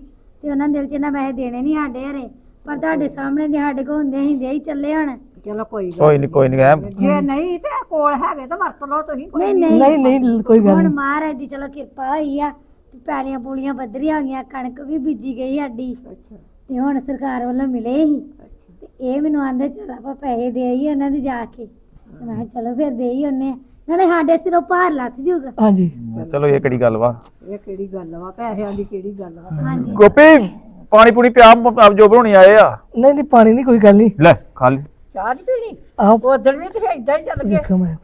S6: ਤੇ ਉਹਨਾਂ ਦੇ ਦਿਲ ਚ ਨਾ ਪੈਸੇ ਦੇਣੇ ਨਹੀਂ ਸਾਡੇ ਹਰੇ। ਪਰ ਤੁਹਾਡੇ ਸਾਹਮਣੇ ਜੇ ਸਾਡੇ ਕੋਲ ਹੁੰਦੇ ਅਸੀਂ ਦੇ ਹੀ ਚੱਲੇ ਹੁਣ।
S1: ਚਲੋ ਕੋਈ ਗੱਲ
S3: ਕੋਈ ਨਹੀਂ ਕੋਈ ਨਹੀਂ
S1: ਜੇ ਨਹੀਂ ਤੇ ਕੋਲ ਹੈਗੇ ਤਾਂ ਵਰਤ ਲਓ ਤੁਸੀਂ ਕੋਈ
S6: ਨਹੀਂ ਨਹੀਂ।
S5: ਨਹੀਂ ਨਹੀਂ ਕੋਈ ਗੱਲ
S6: ਹੁਣ
S5: ਨਹੀਂ।
S6: ਮਹਾਰਾਜ ਦੀ ਚਲੋ ਕਿਰਪਾ ਹੋਈ ਆ ਤੇ ਪੈਲੀਆਂ ਪੂਲੀਆਂ ਬੱਦਰੀਆਂ ਹੋ ਗਈਆਂ ਕਣਕ ਵੀ ਬੀਜੀ ਗਈ ਸਾਡੀ। ਤੇ ਹੁਣ ਸਰਕਾਰ ਵੱਲੋਂ ਮਿਲੇ ਹੀ ਤੇ ਇਹ ਮੈਨੂੰ ਆਂਦੇ ਚਲ ਆਪਾਂ ਪੈਸੇ ਦੇ ਆਈਏ ਉਹਨਾਂ ਦੇ ਜਾ ਕੇ। ਤੇ ਮੈਂ ਕਿਹਾ ਚਲੋ ਫਿਰ ਦੇ ਹੀ ਉਹਨੇ ਨਾਲੇ ਸਾਡੇ ਸਿਰੋਂ ਭਾਰ ਲੱਥ ਜੂਗਾ।
S5: ਹਾਂਜੀ।
S3: ਚਲੋ ਇਹ ਕਿਹੜੀ ਗੱਲ ਵਾ?
S1: ਇਹ ਕਿਹੜੀ ਗੱਲ ਵਾ? ਪੈਸਿਆਂ ਦੀ ਕਿਹੜੀ ਗੱਲ ਵਾ?
S6: ਹਾਂਜੀ।
S3: ਗੋਪੀ ਪਾਣੀ ਪੂਣੀ ਪਿਆ ਜੋ ਬਣਾਉਣੀ ਆਏ ਆ।
S5: ਨਹੀਂ ਨਹੀਂ ਪਾਣੀ ਨਹੀਂ ਕੋਈ ਗੱਲ ਨਹੀਂ।
S3: ਲੈ ਖਾ ਲਈ।
S1: ਚਾਹ ਨਹੀਂ ਪੀਣੀ?
S5: ਆਹ।
S1: ਉਦੋਂ ਵੀ ਤੇ ਏਦਾਂ ਹੀ ਚੱਲ ਗਏ।
S5: ਦੇਖੋ ਮੈਂ।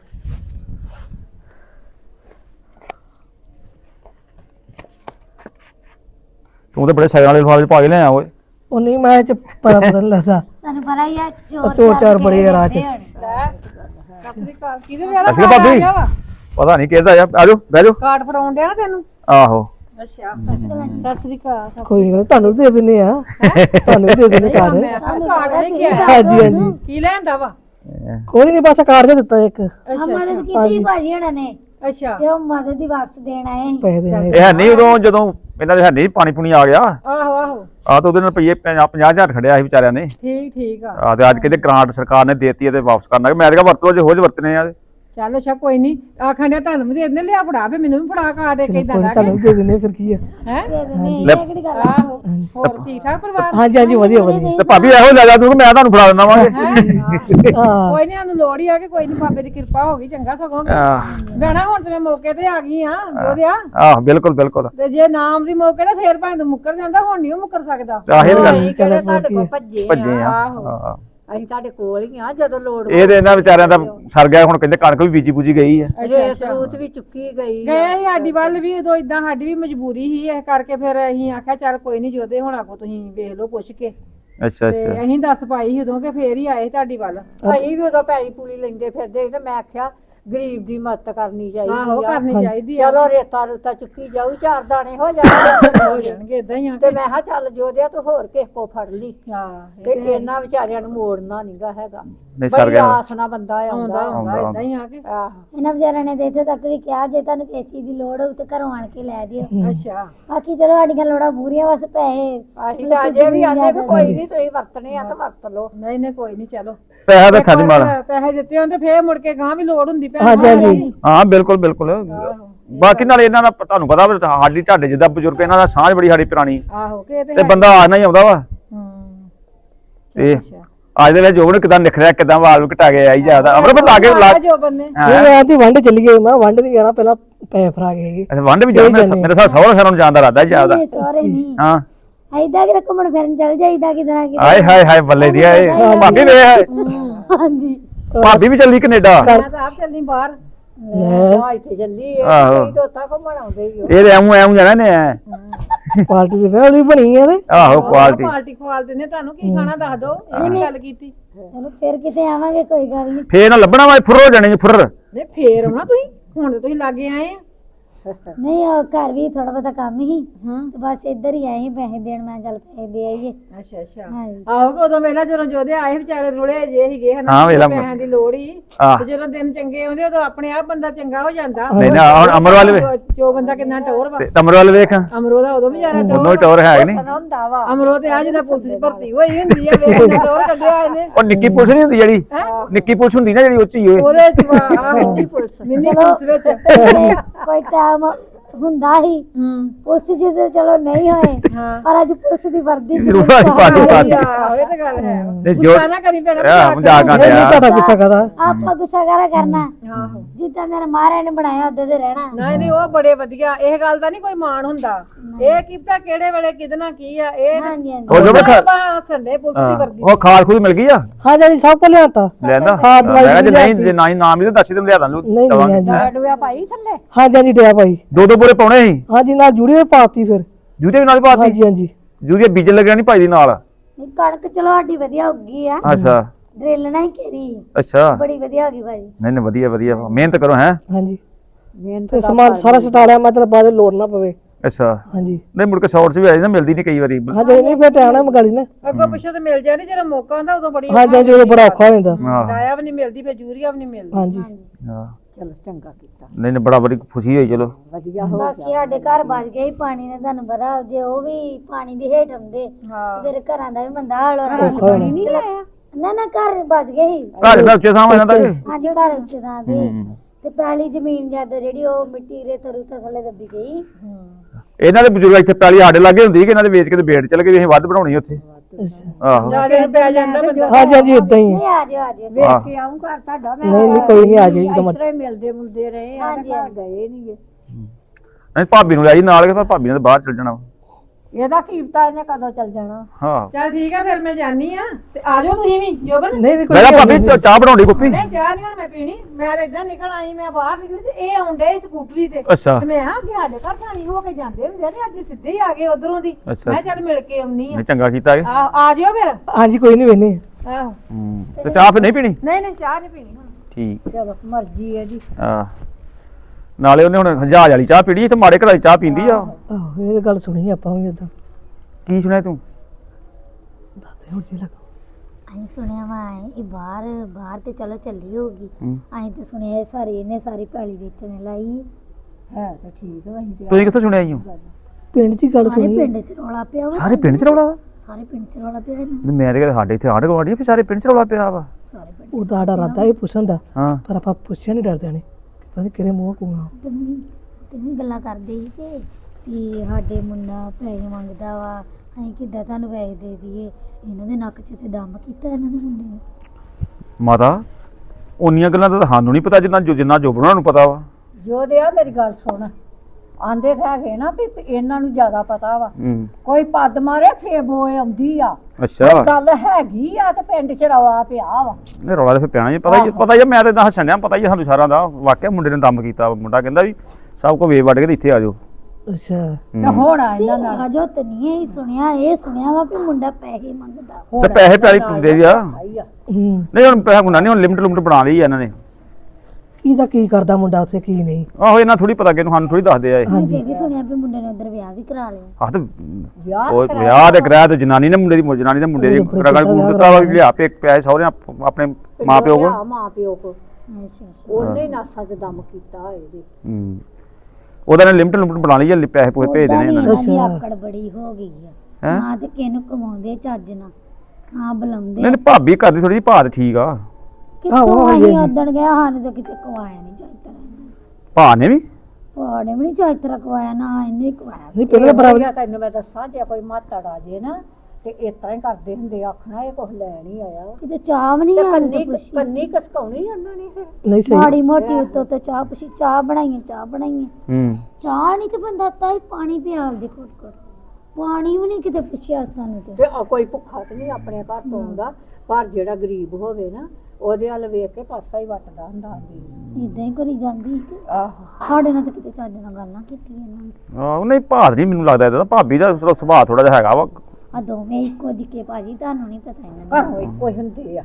S3: ਤੂੰ ਤਾਂ ਬੜੇ ਸਾਈਆਂ ਵਾਲੇ ਲਿਫਾਫੇ 'ਚ ਪਾ ਕੇ ਲਿਆਇਆ ਓਏ।
S5: ਉਹ ਨਹੀਂ ਮੈਂ ਚ ਪਤਾ ਪਤਾ ਨਹੀਂ ਲੱਗਦਾ।
S6: ਤੁਹਾਨੂੰ ਪਤਾ ਹੀ ਆ ਚੋਰ
S5: ਚੋਰ ਚਾਰ ਬੜੇ ਆ। ਰਾਹ 'ਚ।
S6: ਫਿਰਦੇ ਹੋਣੇ।
S4: ਕਿਹਦੇ ਵੇਲਾ
S3: ਅਸੀਂ ਕਿਹਾ ਭਾਬੀ। ਪਤਾ ਨਹੀਂ ਕਿਹਦਾ ਆ ਆਜੋ ਬਹਿ ਜਾਓ।
S4: ਕਾਰਡ ਫੜਾਉਣ ਡਿਆ ਨਾ ਤੈਨੂੰ?
S3: ਆਹੋ।
S4: ਅੱਛਾ
S1: ਸਤਿ ਸ੍ਰੀ ਅਕਾਲ।
S5: ਕੋਈ ਗੱਲ ਨੀ, ਤੁਹਾਨੂੰ ਦੇ ਦਿੰਨੇ ਆ। ਤੁਹਾਨੂੰ ਦੇ ਦਿੰਨੇ ਕਾਰਡ
S4: ਮੈਂ ਕਿਹਾ ਕਾਰਡ ਨਹੀਂ ਗਿਆ
S5: ਹਾਂਜੀ ਹਾਂਜੀ।
S4: ਕੀ ਲੈਂਦਾ ਵਾ?
S5: ਕੋਈ ਨਹੀਂ ਬਸ ਕਾਰਡ ਦੇ ਦਿੱਤਾ ਇੱਕ।
S6: ਮਦਦ ਕੀਤੀ ਭਾਜੀ ਹਣਾ ਨੇ?
S4: ਅੱਛਾ।
S6: ਤੇ ਉਹ ਮਦਦ ਦੀ ਵਾਪਸ ਦੇਣ ਆਏ ਸੀ।
S5: ਪੈਸੇ ਦੇਣੇ
S3: ਇਹ ਨਹੀਂ ਉਦੋਂ ਜਦੋਂ ਇਹਨਾਂ ਦੇ ਹੈ ਨਹੀਂ ਪਾਣੀ ਪੂਣੀ ਆ ਗਿਆ।
S4: ਆਹੋ ਆਹੋ।
S3: ਆ ਤਾਂ ਉਹਦੇ ਨਾਲ ਰੁਪਈਏ 50000 ਖੜਿਆ ਸੀ ਵਿਚਾਰਿਆਂ ਨੇ।
S4: ਠੀਕ ਠੀਕ ਆ।
S3: ਆ ਤੇ ਅੱਜ ਕਿਤੇ ਗ੍ਰਾਂਟ ਸਰਕਾਰ ਨੇ ਦੇਤੀ ਹੈ ਤੇ ਵਾਪਸ ਕਰਨਾ। ਮੈਂ ਕਿਹਾ ਵਰਤੋ ਜੇ ਹੋਜ ਵਰਤਨੇ ਆ
S4: ਚੱਲ ਅੱਛਾ ਕੋਈ ਨਹੀਂ ਆਖਣ ਡਿਆ ਤੁਹਾਨੂੰ ਵੀ ਦੇ ਦਿੰਦੇ ਲਿਆ ਫੜਾ ਫੇ ਮੈਨੂੰ ਵੀ ਫੜਾ ਕਾਰਡ ਇੱਕ ਇਦਾਂ ਦਾ
S5: ਤੁਹਾਨੂੰ ਵੀ ਦੇ ਦਿੰਨੇ ਫਿਰ ਕੀ ਆ?
S4: ਹੈ?
S6: ਦਿੰਦੇ
S3: ਲੈ।
S6: ਇਹ ਕਿਹੜੀ ਗੱਲ ਆ?
S4: ਆਹੋ ਹੋਰ ਠੀਕ ਠਾਕ ਪਰਿਵਾਰ?
S5: ਹਾਂਜੀ ਹਾਂਜੀ ਵਧੀਆ ਵਧੀਆ।
S3: ਤੇ ਭਾਬੀ ਇਹੋ ਲੈ ਜਾ ਤੂੰ ਮੈਂ ਤੁਹਾਨੂੰ ਫੜਾ ਦਿੰਦਾ ਵਾਂਗੇ।
S5: ਹਾਂ?
S4: ਕੋਈ ਨਹੀਂ ਸਾਨੂੰ ਲੋੜ ਹੀ ਆ ਕਿ ਕੋਈ ਨਹੀਂ ਬਾਬੇ ਦੀ ਕਿਰਪਾ ਹੋ ਗਈ ਚੰਗਾ ਸਗੋਂ। ਭੈਣਾ ਹੁਣ ਤੇ ਮੈਂ ਮੌਕੇ ਤੇ ਆ ਗਈ ਆ ਜੋਦਿਆ
S3: ਆਹ ਬਿਲਕੁਲ ਬਿਲਕੁਲ।
S4: ਤੇ ਜੇ ਨਾਮ ਦੀ ਮੌਕੇ ਤੇ ਫੇਰ ਭਾਵੇਂ ਤੂੰ ਮੁੱਕਰ ਜਾਂਦਾ ਹੁਣ ਨਹੀਂ ਉਹ ਮੁੱਕਰ ਸਕਦਾ।
S3: ਆਹੇ ਗੱਲ
S1: ਅਸੀਂ ਕਿਹੜੇ ਤੁਹਾਡੇ ਕੋਲ ਭੱਜੇ
S3: ਭੱਜੇ ਆ।
S4: ਆਹੋ।
S3: ਹਾਂ।
S1: ਅਸੀਂ ਤੁਹਾਡੇ ਕੋਲ ਹੀ ਆ ਜਦੋਂ ਲੋੜ
S3: ਇਹ ਤੇ ਇਹਨਾਂ ਵਿਚਾਰਿਆਂ ਦਾ ਸਰ ਗਿਆ ਹੁਣ ਕਹਿੰਦੇ ਕਣਕ ਵੀ ਬੀਜੀ ਬੂਜੀ ਗਈ ਆ
S1: ਰੇਤ ਰੂਤ ਵੀ ਚੁੱਕੀ ਗਈ ਆ।
S4: ਗਏ ਸੀ ਸਾਡੀ ਵੱਲ ਵੀ ਉਦੋਂ ਇਦਾਂ ਸਾਡੀ ਵੀ ਮਜਬੂਰੀ ਸੀ ਇਸ ਕਰਕੇ ਫਿਰ ਅਸੀਂ ਆਖਿਆ ਚੱਲ ਕੋਈ ਨਹੀਂ ਜੋਦੇ ਹੋਣਾ ਕੋ ਤੁਸੀਂ ਵੇਖ ਲਓ ਪੁੱਛ ਕੇ।
S3: ਅੱਛਾ
S4: ਤੇ
S3: ਅੱਛਾ।
S4: ਅਸੀਂ ਦੱਸ ਪਾਈ ਸੀ ਉਦੋਂ ਕਿ ਫੇਰ ਹੀ ਆਏ ਤੁਹਾਡੀ ਵੱਲ।
S1: ਅਸੀਂ ਵੀ ਉਦੋਂ ਪੈਲੀ ਪੂਲੀ ਲੈਂਦੇ ਫਿਰਦੇ ਸੀ ਤੇ ਮੈਂ ਆਖਿਆ ਗਰੀਬ ਦੀ ਮਦਦ ਕਰਨੀ
S4: ਆਹੋ
S1: ਚਾਹੀਦੀ ਆ।
S4: ਕਰਨੀ ਚਾਹੀਦੀ ਆ।
S1: ਚਲੋ ਰੇਤਾ ਰੂਤਾ ਚੁੱਕੀ ਜਾਊ ਚਾਰ ਦਾਣੇ ਹੋ ਜਾਣਗੇ।
S4: ਹੋ ਜਾਣਗੇ ਇਦਾਂ ਹੀ ਆ
S1: ਤੇ ਮੈਂ ਕਿਹਾ ਚੱਲ ਜੋਦਿਆ ਤੂੰ ਹੋਰ ਕਿਸੇ ਕੋ ਫੜ ਲਈ।
S4: ਹਾਂ
S1: ਤੇ ਇਹਨਾਂ ਵਿਚਾਰਿਆਂ ਨੂੰ ਮੋੜਨਾ ਨਹੀਂਗਾ ਹੈਗਾ।
S3: ਨਹੀਂ ਸਰ
S1: ਬੜੀ
S3: ਗਿਆ
S1: ਆਸ ਨਾਲ ਬੰਦਾ
S4: ਆਉਂਦਾ।
S1: ਆਉਂਦਾ
S4: ਆਉਂਦਾ ਇਦਾਂ ਹੀ ਆ ਕੇ।
S1: ਆਹੋ।
S6: ਇਹਨਾਂ ਵਿਚਾਰਿਆਂ ਨੇ ਤੇ ਇੱਥੇ ਤੱਕ ਵੀ ਕਿਹਾ ਜੇ ਤੁਹਾਨੂੰ ਕਿਸੇ ਚੀਜ਼ ਦੀ ਲੋੜ ਹੋਊ ਤੇ ਘਰੋਂ ਆਣ ਕੇ ਲੈ ਜਿਓ।
S4: ਅੱਛਾ।
S6: ਬਾਕੀ ਚਲੋ ਸਾਡੀਆਂ ਲੋੜਾਂ ਪੂਰੀਆਂ ਬਸ ਪੈਸੇ
S1: ਅਸੀਂ ਤਾਂ ਅਜੇ ਵੀ ਆਨੇ ਵੀ ਕੋਈ ਨਹੀਂ। ਤੁਸੀਂ ਵਰਤਣੇ ਆ ਤਾਂ ਵਰਤ ਲਓ।
S4: ਨਹੀਂ ਨਹੀਂ ਕੋਈ ਨਹੀਂ ਚਲੋ।
S3: ਪੈਸਾ ਤਾਂ ਖਾਦੀ ਮਾਲ।
S4: ਪੈਸੇ ਦਿੱਤੇ ਹੁੰਦੇ ਫੇਰ ਮੁੜ ਕੇ ਗਾਂ ਵੀ ਲੋੜ ਹੁੰਦੀ ਭੈਣ
S5: ਹਾਂਜੀ ਹਾਂਜੀ।
S3: ਹਾਂ ਬਿਲਕੁਲ ਬਿਲਕੁਲ। ਬਾਕੀ ਨਾਲ ਇਹਨਾਂ ਦਾ ਤੁਹਾਨੂੰ ਪਤਾ ਵੀ ਸਾਡੀ ਢਾਡੇ ਜਿੱਦਾਂ ਬਜ਼ੁਰਗ ਇਹਨਾਂ ਦਾ ਸਾਂਝ ਬੜੀ ਸਾਡੀ ਪੁਰਾਣੀ।
S4: ਆਹੋ ਕਿ ਇਹ ਤੇ
S3: ਤੇ ਬੰਦਾ ਆਣਾ ਹੀ ਆਉਂਦਾ ਵਾ।
S4: ਹੂੰ।
S3: ਤੇ
S4: ਅੱਛਾ।
S3: ਅੱਜ ਦੇ ਵੇਲੇ ਜੋਬਨ ਕਿਦਾਂ ਨਿਖਰਿਆ ਕਿਦਾਂ ਵਾਲ ਵੀ ਘਟਾ ਕੇ ਆਈ ਜਾਂਦਾ ਅਮਰ ਪਰ ਲਾ ਕੇ ਲਾ
S4: ਜੋ ਬੰਨੇ
S5: ਇਹ ਆਂਦੀ ਵੰਡ ਚੱਲੀ ਗਈ ਮੈਂ ਵੰਡ ਨਹੀਂ ਜਾਣਾ ਪਹਿਲਾਂ ਫੜਾ ਕੇ ਗਏ
S3: ਅੱਛਾ ਵੰਡ ਵੀ ਜਾਣਾ ਮੇਰੇ ਸਾਹ ਸਹੁਰਾ ਸਾਨੂੰ ਜਾਣ ਦਾ ਇਰਾਦਾ ਜ਼ਿਆਦਾ।
S6: ਨਹੀਂ ਸਹੁਰੇ ਨਹੀਂ।
S3: ਹਾਂ।
S6: ਐਦਾਂ ਕਿ ਘੁੰਮਣ ਫਿਰਨ ਚੱਲ ਜਾਈਦਾ ਕਿਦਾਂ ਕਿ
S3: ਆਏ ਹਾਏ ਹਾਏ ਬੱਲੇ ਦੀ ਆਏ। ਭਾਬੀ ਵੇਖ।
S6: ਹਾਂਜੀ।
S3: ਭਾਬੀ ਵੀ ਚੱਲੀ ਕੈਨੇਡਾ।
S4: ਮੈਂ ਤਾਂ ਆਪ ਚੱਲਦੀ ਬਾਹਰ।
S1: ਆ ਇੱਥੇ ਚੱਲੀ ਇਹ
S3: ਆਹੋ।
S1: ਕਈ ਤੋਤਾ ਘੁੰਮਣ ਆਉਂਦੇ ਹੀ
S3: ਇਹ ਤੇ ਐਵੇਂ ਐਵੇਂ ਜਾਣਾ ਨੇ।
S5: ਪਾਰਟੀ ਦੇ ਨਾਲ ਵੀ ਬਣੀ ਆ ਤੇ।
S3: ਆਹੋ ਕੁਆਲਿਟੀ
S4: ਪਾਰਟੀ। ਖਵਾਲ ਦਿੰਦੇ ਤੁਹਾਨੂੰ ਕੀ ਖਾਣਾ ਦੱਸ ਦਿਓ ਇਹ ਨੀ ਗੱਲ ਕੀਤੀ।
S6: ਚਲੋ ਫਿਰ ਕਿਤੇ ਆਵਾਂਗੇ ਕੋਈ ਗੱਲ ਨਹੀਂ
S3: ਫੇਰ ਨਾ ਲੱਭਣਾ ਵਾ ਫੁਰ ਹੋ ਜਾਣੇ ਫੁਰ
S4: ਨਹੀਂ ਫੇਰ ਆਉਣਾ ਤੁਸੀਂ। ਹੁਣ ਤੇ ਤੁਸੀਂ ਲਾਗੇ ਆਏ ਆ।
S6: ਨਹੀਂ ਉਹ ਘਰ ਵੀ ਥੋੜਾ ਬਹੁਤਾ ਕੰਮ ਹੀ। ਬਸ ਇੱਧਰ ਹੀ ਆਏ ਸੀ ਪੈਸੇ ਦੇਣ ਮੈਂ ਚੱਲ ਪੈਸੇ ਦੇ ਆਈਏ।
S4: ਅੱਛਾ ਅੱਛਾ।
S6: ਹਾਂਜੀ।
S4: ਆਹੋ ਕਿ ਉਦੋਂ ਵੇਲਾ ਜਦੋਂ ਜੋਦੇ ਆਏ ਵਿਚਾਰੇ ਰੁਲੇ ਜੇ ਹੀਗੇ ਹਨਾ
S3: ਹਾਂ, ਵੇਲਾ
S4: ਪੈਸਿਆਂ ਦੀ ਲੋੜ ਹੀ।
S3: ਆਹ।
S4: ਤੇ ਜਦੋਂ ਦਿਨ ਚੰਗੇ ਆਉਂਦੇ ਉਦੋਂ ਆਪਣੇ ਆਪ ਬੰਦਾ ਚੰਗਾ ਹੋ ਜਾਂਦਾ।
S3: ਨਹੀਂ ਨਾ ਹੁਣ ਅਮਰ ਵਾਲੇ ਵੇ
S4: ਜੋ- ਜੋ ਬੰਦਾ ਕਿੰਨਾ ਟੌਰ ਵਾ।
S3: ਤੇ ਅਮਰ ਵਾਲੇ ਵੇਖ।
S4: ਅਮਰੋ ਦਾ ਉਦੋਂ ਵੀ
S3: ਉਹਨੋਂ
S4: ਟੌਰ
S3: ਹੀ ਟੌਰ ਹੈ ਨਹੀਂ।
S1: ਹੁੰਦਾ ਵਾ।
S4: ਅਮਰੋ ਤੇ ਆ ਜਿਹੜਾ ਪੁਲਿਸ ਭਰਤੀ ਹੋਈ ਹੁੰਦੀ ਆ ਵੇਖ ਕਿੰਨਾ ਟੌਰ ਕੱਢਿਆ ਇਹਨੇ।
S3: ਉਹ ਨਿੱਕੀ ਪੁਲਿਸ ਨਹੀਂ ਹੁੰਦੀ ਜਿਹੜੀ? ਨਿੱਕੀ ਪੁਲਿਸ ਹੁੰਦੀ ਨਾ ਜਿਹੜੀ ਉੱਚੀ ਹੋਏ।
S4: ਉਹਦੇ ਚ ਵਾ- ਆਹੋ
S1: ਪੁਲਿਸ।
S4: ਮਿੰਨੀ ਪੁਲਿਸ ਵਿੱਚ।
S6: ਕੋਈ ਟਾਈਮ ば。ਹੁੰਦਾ ਹੀ
S4: ਹੂੰ।
S6: ਪੁਲਿਸ ਜੀ ਤੇ ਚਲੋ ਨਹੀਂ ਹੋਏ
S4: ਹਾਂ।
S6: ਪਰ ਅੱਜ ਪੁਲਿਸ ਦੀ ਵਰਦੀ
S3: ਜ਼ਰੂਰ ਅੱਜ
S4: ਆਹੋ, ਇਹ ਤਾਂ ਗੱਲ ਹੈ।
S3: ਤੇ ਜੋ
S4: ਗੁੱਸਾ ਨਾ ਕਰੀ ਭੈਣਾ
S3: ਆ ਮਜ਼ਾਕ
S5: ਨਹੀਂ
S3: ਕਰਦੇ
S5: ਨਹੀਂ
S3: ਆ
S5: ਤੁਹਾਡਾ ਗੁੱਸਾ ਕਦਾ
S6: ਆਪਾਂ ਗੁੱਸਾ ਕਰਾ ਕਰਨਾ?
S4: ਆਹੋ।
S6: ਜਿੱਦਾਂ ਮੇਰਾ ਮਹਾਰਾਜ ਨੇ ਬਣਾਇਆ ਉਦਾਂ ਦੇ ਰਹਿਣਾ।
S4: ਨਹੀਂ ਨਹੀਂ ਉਹ ਬੜੇ ਵਧੀਆ। ਇਹ ਗੱਲ ਦਾ ਨਹੀਂ ਕੋਈ ਮਾਣ ਹੁੰਦਾ। ਇਹ ਕਿਪਤਾ ਕਿਹੜੇ ਵੇਲੇ ਕਿਦਨਾ ਕੀ ਆ ਇਹ
S6: ਹਾਂਜੀ ਹਾਂਜੀ।
S3: ਉਹ ਜੋ ਮੈਂ ਖਾ-
S4: ਸੰਡੇ ਪੁਲਿਸ ਦੀ ਵਰਦੀ
S3: ਉਹ ਖਾਲ ਖੂਦ ਮਿਲ ਗਈ ਆ?
S5: ਹਾਂਜੀ ਹਾਂਜੀ ਸਭ ਕੁਝ ਲਿਆਤਾ।
S3: ਲੈਂਦਾ
S5: ਖਾਦ ਦਵਾਈ
S3: ਜੇ ਨਹੀਂ ਜੇ ਨਾ ਹੀ ਨਾਮ ਨਹੀਂ ਤਾਂ ਦੱਸ ਹੀ ਤੈਨੂੰ ਲਿਆ ਦਾਂ
S5: ਨਹੀਂ ਨਹੀਂ
S1: ਡੁਆ ਭਾਈ ਥੱਲੇ?
S5: ਹਾਂਜੀ ਹਾਂਜੀ ਡਿਆ ਭਾਈ।
S3: ਦੋ ਦੋ ਬੋਰੇ ਪਾਉਣੇ ਸੀ?
S5: ਹਾਂਜੀ ਨਾਲ ਜੁੜੀ ਪਾਤੀ ਫਿਰ।
S3: ਜੂਤੇ ਵੀ ਨਾਲ ਹੀ ਪਾਤੀ?
S5: ਹਾਂਜੀ ਹਾਂਜੀ।
S3: ਜੂਤੇ ਬੀਜਣ ਲੱਗਿਆ ਨਹੀਂ ਭਾਈ ਦੀ ਨਾਲ?
S6: ਨਹੀਂ ਕਣਕ ਚਲੋ ਸਾਡੀ ਵਧੀਆ ਉੱਗੀ ਆ।
S3: ਅੱਛਾ।
S6: ਡਰਿੱਲ ਨਾਲ ਹੀ ਕਰੀ
S3: ਅੱਛਾ।
S6: ਬੜੀ ਵਧੀਆ ਹੋ ਗਈ ਭਾਜੀ
S3: ਨਹੀਂ ਨਹੀਂ ਵਧੀਆ ਵਧੀਆ। ਮਿਹਨਤ ਕਰੋ ਹੈ।
S5: ਹਾਂਜੀ।
S1: ਮਿਹਨਤ
S5: ਤੇ ਸਮਾਨ ਸਾਰਾ ਸਟਾਲਿਆ ਮਤਲਬ ਬਾਅਦ ਲੋੜ ਨਾ ਪਵੇ।
S3: ਅੱਛਾ।
S5: ਹਾਂਜੀ।
S3: ਨਹੀਂ ਮੁੜ ਕੇ ਸ਼ਾਰਟਸ ਵੀ ਆ ਜਾਂਦੀ ਨਾ ਮਿਲਦੀ ਨਹੀਂ ਕਈ ਵਾਰੀ।
S5: ਹਾਂਜੀ ਨਹੀਂ ਫਿਰ ਟਾਈਮ ਨਾਲ ਮਗਾਲੀ ਨਾ।
S4: ਅੱਗੋਂ ਪਿੱਛੋਂ ਤੇ ਮਿਲ ਜਾਂਦੀ ਜਦੋਂ ਮੌਕਾ ਹੁੰਦਾ ਉਦੋਂ ਬੜੀ
S5: ਹਾਂਜੀ ਹਾਂਜੀ ਉਦੋਂ ਬੜਾ ਔਖਾ ਹੋ ਜਾਂਦਾ।
S3: ਆਹ।
S4: ਡਾਇਆ ਵੀ ਨਹੀਂ ਮਿਲਦੀ ਫੇ ਜੂਰੀਆ ਵੀ ਨਹੀਂ ਮਿਲਦੀ।
S5: ਹਾਂਜੀ।
S3: ਹਾਂ।
S1: ਚਲੋ ਚੰਗਾ ਕੀਤਾ।
S3: ਨਹੀਂ ਨਹੀਂ ਬੜਾ ਬੜੀ ਖੁਸ਼ੀ ਹੋਈ ਚਲੋ।
S1: ਵਧੀਆ ਹੋ
S6: ਬਾਕੀ ਸਾਡੇ ਘਰ ਬਚ ਗਏ ਸੀ ਪਾਣੀ ਨੇ ਤੁਹਾਨੂੰ ਪਤਾ ਜੇ ਉਹ ਵੀ ਪਾਣੀ ਦੇ ਹੇਠ ਆਉਂਦੇ
S4: ਹਾਂ।
S6: ਫਿਰ ਘਰਾਂ ਦਾ ਵੀ ਮੰਦਾ ਹਾਲ ਹੋਣਾ। ਨਹੀਂ ਆਇਆ ਨਾ ਨਾ ਘਰ ਬਚ ਗਏ ਸੀ।
S3: ਘਰ ਦਾ ਉੱਚੇ ਸਾਹਮਣੇ ਜਾਂਦਾ
S6: ਹਾਂਜੀ ਘਰ ਥਾਂ ਤੇ।
S3: ਹੂੰ।
S6: ਤੇ ਪਹਿਲੀ ਜ਼ਮੀਨ ਜਦ ਜਿਹੜੀ ਉਹ ਮਿੱਟੀ ਰੇ ਤਰੂ ਥੱਲੇ ਦੱਬੀ ਗਈ।
S3: ਇਹਨਾਂ ਦੇ ਬਜ਼ੁਰਗ ਇੱਥੇ ਪੈਲੀ ਸਾਡੇ ਲਾਗੇ ਹੁੰਦੀ ਕਿ ਇਹਨਾਂ ਦੇ ਵੇਚ ਕੇ ਤੇ ਬੇੜ ਚਲ ਗਏ ਵੀ ਅਸੀਂ ਵੱਧ ਬਣਾਉਣੀ ਉੱਥੇ। ਆਹੋ।
S4: ਨਾਲੇ ਪੈ ਜਾਂਦਾ ਬੰਦਾ।
S5: ਹਾਂਜੀ ਹਾਂਜੀ ਇਦਾਂ ਹੀ। ਹੈ
S6: ਨਹੀਂ ਆ ਜਾਓ ਆ ਜਾਓ।
S1: ਵੇਖ ਕੇ ਆਉਂ ਘਰ ਤੁਹਾਡਾ ਮੈਂ
S5: ਨਹੀਂ ਨਹੀਂ ਕੋਈ ਨਹੀਂ ਆ ਜਾਓ ਜਦੋਂ
S1: ਇਸ ਤਰ੍ਹਾਂ ਹੀ ਮਿਲਦੇ ਮੁਲਦੇ ਰਹੇ ਆ
S6: ਹਾਂਜੀ,
S1: ਘਰ
S6: ਹਾਂਜੀ।
S1: ਗਏ
S3: ਨਹੀਂ ਭਾਬੀ ਨੂੰ ਲੈ ਜੀ ਨਾਲ ਕੇ ਭਾਬੀ ਨੇ ਤਾਂ ਬਾਹਰ ਚਲ ਜਾਣਾ ਵਾ।
S1: ਇਹਦਾ ਕੀ ਪਤਾ ਇਹਨੇ ਕਦੋਂ ਚੱਲ ਜਾਣਾ?
S3: ਹਾਂ।
S4: ਚੱਲ ਠੀਕ ਆ ਫਿਰ ਮੈਂ ਜਾਨੀ ਆ। ਤੇ ਆ ਜਾਓ ਤੁਸੀਂ ਵੀ ਜੋਬਨ?
S5: ਨਹੀਂ ਨਹੀਂ ਕੋਈ
S3: ਮੈਂ ਕਿਹਾ ਭਾਬੀ ਚ- ਚਾਹ ਬਣਾਉਣੀ ਗੁੱਪੀ?
S4: ਨਹੀਂ ਚਾਹ ਨਹੀਂ ਹੁਣ ਮੈਂ ਪੀਣੀ। ਮੈਂ ਤਾਂ ਏਦਾਂ ਨਿਕਲ ਆਈ ਮੈਂ ਬਾਹਰ ਨਿਕਲੀ ਤੇ ਇਹ ਆਉਂਦੇ ਸਕੂਟਰੀ ਤੇ।
S3: ਅੱਛਾ।
S4: ਤੇ ਮੈਂ ਆ ਕਿ ਸਾਡੇ ਘਰ ਪਾਣੀ ਹੋ ਕੇ ਜਾਂਦੇ ਹੁੰਦੇ ਆ ਤੇ ਅੱਜ ਸਿੱਧੇ ਹੀ ਆ ਗਏ ਉਧਰੋਂ ਦੀ।
S3: ਅੱਛਾ।
S4: ਮੈਂ ਚੱਲ ਮਿਲ ਕੇ ਆਉਣੀ ਆ।
S3: ਨਹੀਂ ਚੰਗਾ ਕੀਤਾ ਇਹ।
S4: ਆ ਆ ਜਿਓ ਫਿਰ।
S5: ਹਾਂਜੀ ਕੋਈ ਨਹੀਂ ਵੇਨੇ।
S4: ਆਹੋ।
S3: ਹੂੰ। ਤੇ ਚਾਹ ਫਿਰ ਨਹੀਂ ਪੀਣੀ?
S4: ਨਹੀਂ ਨਹੀਂ ਚਾਹ ਨਹੀਂ ਪੀਣੀ ਹੁਣ।
S3: ਠੀਕ।
S1: ਚਲੋ ਮਰਜ਼ੀ ਹੈ ਜੀ।
S3: ਆ ਨਾਲੇ ਉਹਨੇ ਹੁਣ ਜਹਾਜ਼ ਵਾਲੀ ਚਾਹ ਪੀੜੀ ਤੇ ਮਾੜੇ ਘਰਾਂ ਦੀ ਚਾਹ ਪੀਂਦੀ ਆ।
S5: ਆਹੋ ਇਹ ਗੱਲ ਸੁਣੀ ਆਪਾਂ ਵੀ ਉਦਾਂ
S3: ਕੀ ਸੁਣਿਆ ਤੂੰ?
S5: ਦੱਸਦੇ ਹੁਣ ਜੀ ਲੱਗ।
S6: ਅਸੀਂ ਸੁਣਿਆ ਵਾ ਇਹ ਬਾਹਰ ਬਾਹਰ ਤੇ ਚਲੋ ਚੱਲੀ ਹੋਗੀ
S3: ਹੂੰ।
S6: ਅਸੀਂ ਤੇ ਸੁਣਿਆ ਇਹ ਸਾਰੇ ਇਹਨੇ ਸਾਰੀ ਪੈਲੀ ਵੇਚਣ ਲਾਈ।
S1: ਹੈ ਤਾਂ ਠੀਕ ਹੈ ਅਸੀਂ ਤੇ
S3: ਤੁਸੀਂ ਕਿੱਥੋਂ ਸੁਣਿਆ ਜੀ?
S5: ਪਿੰਡ 'ਚ ਹੀ ਗੱਲ
S6: ਸਾਰੇ
S5: ਸੁਣੀ
S6: ਪਿੰਡ 'ਚ ਰੌਲਾ ਪਿਆ ਵਾ।
S3: ਸਾਰੇ ਪਿੰਡ ਚ ਰੌਲਾ ਵਾ?
S6: ਸਾਰੇ ਪਿੰਡ 'ਚ ਰੌਲਾ ਪਿਆ ਇਹਨਾਂ
S3: ਤੇ ਮੈਂ ਤੇ ਕਹਿੰਦਾ ਸਾਡੇ ਇੱਥੇ ਆਂਢ ਗੁਆਂਢੀ ਆ ਫਿਰ ਸਾਰੇ ਪਿੰਡ ਚ ਰੌਲਾ ਪਿਆ ਵਾ।
S6: ਸਾਰੇ ਪਿੰਡ
S5: ਉਹ ਤਾਂ ਸਾਡਾ ਰਾਤਾ ਇਹ ਪੁੱਛਣ ਦਾ
S3: ਹਾਂ।
S5: ਪਰ ਆਪਾਂ ਪੁੱਛਿਆ ਨਹੀਂ ਡਰਦੇ ਨੇ। ਪਤਾ ਨੀ ਕਿਹੜੇ ਮੂੰਹ ਕੋਣਾ
S6: ਤੇ ਤੁਸੀਂ ਗੱਲਾਂ ਕਰਦੇ ਸੀ ਕਿ ਵੀ ਸਾਡੇ ਮੁੰਡਾ ਪੈਸੇ ਮੰਗਦਾ ਵਾ ਅਸੀਂ ਕਿੱਦਾਂ ਤੁਹਾਨੂੰ ਪੈਸੇ ਦੇ ਦਈਏ? ਇਹਨਾਂ ਦੇ ਨੱਕ 'ਚ ਤੇ ਦਮ ਕੀਤਾ ਇਹਨਾਂ ਦੇ ਮੁੰਡੇ ਨੇ।
S3: ਮਾਤਾ ਉਨੀਆਂ ਗੱਲਾਂ ਤਾਂ ਸਾਨੂੰ ਨਹੀਂ ਪਤਾ ਜਿੰਨਾ ਜੋ ਜਿੰਨਾ ਜੋਬਣਾ ਨੂੰ ਪਤਾ ਵਾ।
S1: ਜੋ ਦੇ ਆ ਮੇਰੀ ਗੱਲ ਸੁਣ। ਆਂਦੇ ਤਾਂ ਹੈਗੇ ਨਾ ਵੀ ਇਹਨਾਂ ਨੂੰ ਜ਼ਿਆਦਾ ਪਤਾ ਵਾ।
S3: ਹੂੰ।
S1: ਕੋਈ ਪੱਦ ਮਾਰੇ ਫੇਰ ਬੋਏ ਆਉਂਦੀ ਆ।
S3: ਅੱਛਾ।
S1: ਗੱਲ ਹੈਗੀ ਆ ਤੇ ਪਿੰਡ 'ਚ ਰੌਲਾ ਪਿਆ ਵਾ।
S3: ਇਹ ਰੌਲਾ ਤੇ ਫਿਰ ਪਿਆ ਜੀ ਪਤਾ ਹੀ ਪਤਾ ਹੀ ਆ, ਮੈਂ ਤੇ ਤਾਂ ਹੱਸਣਿਆ ਪਤਾ ਹੀ ਆ ਸਾਨੂੰ ਸਾਰਿਆਂ ਦਾ। ਵਾਕਿਆ ਮੁੰਡੇ ਨੇ ਦਮ ਕੀਤਾ ਮੁੰਡਾ ਕਹਿੰਦਾ ਵੀ ਸਭ ਕੋ ਵੇ ਵੱਢ ਕੇ ਤੇ ਇੱਥੇ ਆ ਜਾਓ।
S5: ਅੱਛਾ।
S1: ਤੇ
S3: ਹੂੰ।
S1: ਹੁਣ ਆ ਇਹਨਾਂ ਨਾਲ।
S6: ਅਜੋ ਤੇ ਨਹੀਂ ਇਹ ਸੁਣਿਆ ਇਹ ਸੁਣਿਆ ਵਾ ਵੀ ਮੁੰਡਾ ਪੈਸੇ ਮੰਗਦਾ।
S1: ਹੁਣ
S3: ਤੇ ਪੈਸੇ ਪਿਆਲੀ
S1: ਨਾਲ
S3: ਪਿੰਦੇ ਵੀ ਆ।
S1: ਆਈ ਆ।
S5: ਹੂੰ।
S3: ਨਹੀਂ ਹੁਣ ਪੈਸਾ ਹੁੰਦਾ ਨਹੀਂ ਹੁਣ ਲਿਮਟ ਲਿਮਟ ਬਣਾ ਲਈ ਆ ਇਹਨਾਂ ਨੇ।
S5: ਕੀ ਦਾ ਕੀ ਕਰਦਾ ਮੁੰਡਾ ਉੱਥੇ ਕੀ ਨਹੀਂ?
S3: ਆਹੋ ਇਹਨਾਂ ਥੋੜੀ ਪਤਾ ਕਿ ਸਾਨੂੰ ਥੋੜੀ ਦੱਸਦੇ ਆ ਇਹ।
S6: ਅਸੀਂ ਤੇ ਵੀ ਸੁਣਿਆ ਵੀ ਮੁੰਡੇ ਨੇ ਉਧਰ ਵਿਆਹ ਵੀ ਕਰਾ ਲਿਆ।
S3: ਆਹ ਤੇ
S1: ਵਿਆਹ
S3: ਉਹ
S1: ਕਰਾਇਆ।
S3: ਵਿਆਹ ਦੇ ਕਰਾਇਆ ਤੇ ਜਨਾਨੀ ਨੇ ਮੁੰਡੇ ਦੀ ਜਨਾਨੀ ਨੇ ਮੁੰਡੇ ਦੀ
S5: ਉਹ ਆਪਣੇ
S3: ਰਗੜ
S5: ਪੁੱਤਾਂ
S3: ਗੁੜ
S5: ਵਿਆਹ
S3: ਦਿੱਤਾ ਵਾ ਵੀ ਲਿਆ ਪੇ ਪਿਆਏ ਸਹੁਰੇ ਆਪ- ਆਪਣੇ ਮਾਂ ਪਿਓ
S1: ਲਿਆ
S3: ਕੋ
S1: ਮਾਂ ਪਿਓ ਕੋ
S6: ਅੱਛਾ ਅੱਛਾ।
S1: ਉਹਨੇ ਹੀ ਨਾਸਾਂ 'ਚ ਦਮ ਕੀਤਾ ਇਹਦੇ
S3: ਹੂੰ। ਉਹਦਾ ਨੇ ਲਿਮਟ ਲਿਮਟ ਬਣਾ ਲਈ ਆ ਪੈਸੇ ਪੂਸੇ ਭੇਜ ਦੇਣੇ ਇਹਨਾਂ ਨੇ?
S6: ਇਹਨਾਂ ਦੀ
S5: ਅੱਛਾ।
S6: ਆਕੜ ਬੜੀ ਹੋ ਗਈ ਆ।
S3: ਹੈਂ?
S6: ਨਾ ਤੇ ਕਿਸੇ ਨੂੰ ਕਮਾਉਂਦੇ ਚੱਜ ਨਾਲ ਹਾਂ ਬੁਲਾਉਂਦੇ।
S3: ਨਹੀਂ ਨਹੀਂ ਭਾਬੀ ਕਰਦੀ ਥੋੜੀ ਜਿਹੀ ਭਾਰ ਠੀਕ ਆ।
S6: ਕਿੱਥੋਂ
S5: ਆਹੋ, ਹਾਂਜੀ,
S6: ਅਸੀਂ
S5: ਹਾਂਜੀ।
S6: ਉਦਣ ਗਿਆ ਸਾਨੂੰ ਤਾਂ ਕਿਤੇ ਕਵਾਇਆ ਨਹੀਂ ਚਾਹੀਦਾ
S3: ਭਾ ਨੇ ਵੀ?
S6: ਪਾੜੇ ਵੀ ਨਹੀਂ ਚਾਹੀਦਾ ਕਵਾਇਆ ਨਾ ਇਹਨੇ ਕਵਾਇਆ।
S5: ਨਹੀਂ ਪਹਿਲਾਂ ਬਰਾਬਰ
S1: ਇਹ ਤੈਨੂੰ ਮੈਂ ਦੱਸਾਂ ਜੇ ਕੋਈ ਮਾਤੜ ਆ ਜੇ ਨਾ ਤੇ ਇਸ ਤਰ੍ਹਾਂ ਹੀ ਕਰਦੇ ਹੁੰਦੇ ਆ, ਆਖਣਾ ਇਹ ਕੁਝ ਲੈਣ ਹੀ ਆਇਆ। ਵਾ।
S6: ਕਿਤੇ ਚਾਹ ਵੀ ਨਹੀਂ
S1: ਤੇ
S6: ਆਣੀ
S1: ਕੰਨੀ
S6: ਤੇ ਪੁੱਛੀ।
S1: ਕੰਨੀ ਕਸਕਾਉਣੀ ਉਹਨਾਂ ਨੇ ਫਿਰ।
S5: ਨਹੀਂ ਸਹੀ।
S6: ਮਾੜੀ ਮੋਟੀ ਉੱਤੋਂ ਤੋਂ ਚਾਹ ਪੁੱਛੀ ਚਾਹ ਬਣਾਈਏ ਚਾਹ ਬਣਾਈਏ।
S3: ਹੂੰ।
S6: ਚਾਹ ਨਹੀਂ ਤੇ ਬੰਦਾ ਤਾਂ ਹੀ ਪਾਣੀ ਪਿਆਲ ਦੇ ਘੁੱਟ ਘੁੱਟ। ਪਾਣੀ ਵੀ ਨਹੀਂ ਕਿਤੇ ਪੁੱਛਿਆ ਸਾਨੂੰ ਤੇ।
S1: ਤੇ ਆ ਕੋਈ ਭੁੱਖਾ ਤੇ ਨਹੀਂ ਆਪਣੇ ਘਰ ਤੋਂ ਆਉਂਦਾ ਪਰ ਜਿਹੜਾ ਗਰੀਬ ਹੋਵੇ ਨਾ ਉਹਦੇ ਵੱਲ ਵੇਖ ਕੇ ਪਾਸਾ ਹੀ ਵੱਟਦਾ ਹੁੰਦਾ
S6: ਇਦਾਂ ਹੀ ਕਰੀ ਜਾਂਦੀ ਸੀ।
S1: ਆਹੋ।
S6: ਸਾਡੇ ਨਾਲ ਤਾਂ ਕਿਤੇ ਚੱਜ ਨਾਲ ਗੱਲਾਂ ਕੀਤੀਆਂ ਇਹਨਾਂ ਨੇ।
S3: ਆਹ ਨਹੀਂ ਭਾਰ ਨਹੀਂ ਮੈਨੂੰ ਲੱਗਦਾ ਇਹਦਾ ਭਾਬੀ ਦਾ ਸੁਭਾਅ ਥੋੜਾ ਜਿਹਾ ਹੈਗਾ ਵਾ।
S6: ਆ ਦੋਵੇਂ ਇੱਕੋ ਜਿੱਕੇ ਭਾਜੀ ਤੁਹਾਨੂੰ ਨਹੀਂ ਪਤਾ ਇਹਨਾਂ
S1: ਘਰੋਂ ਇੱਕੋ ਹੀ ਹੁੰਦੇ ਆ।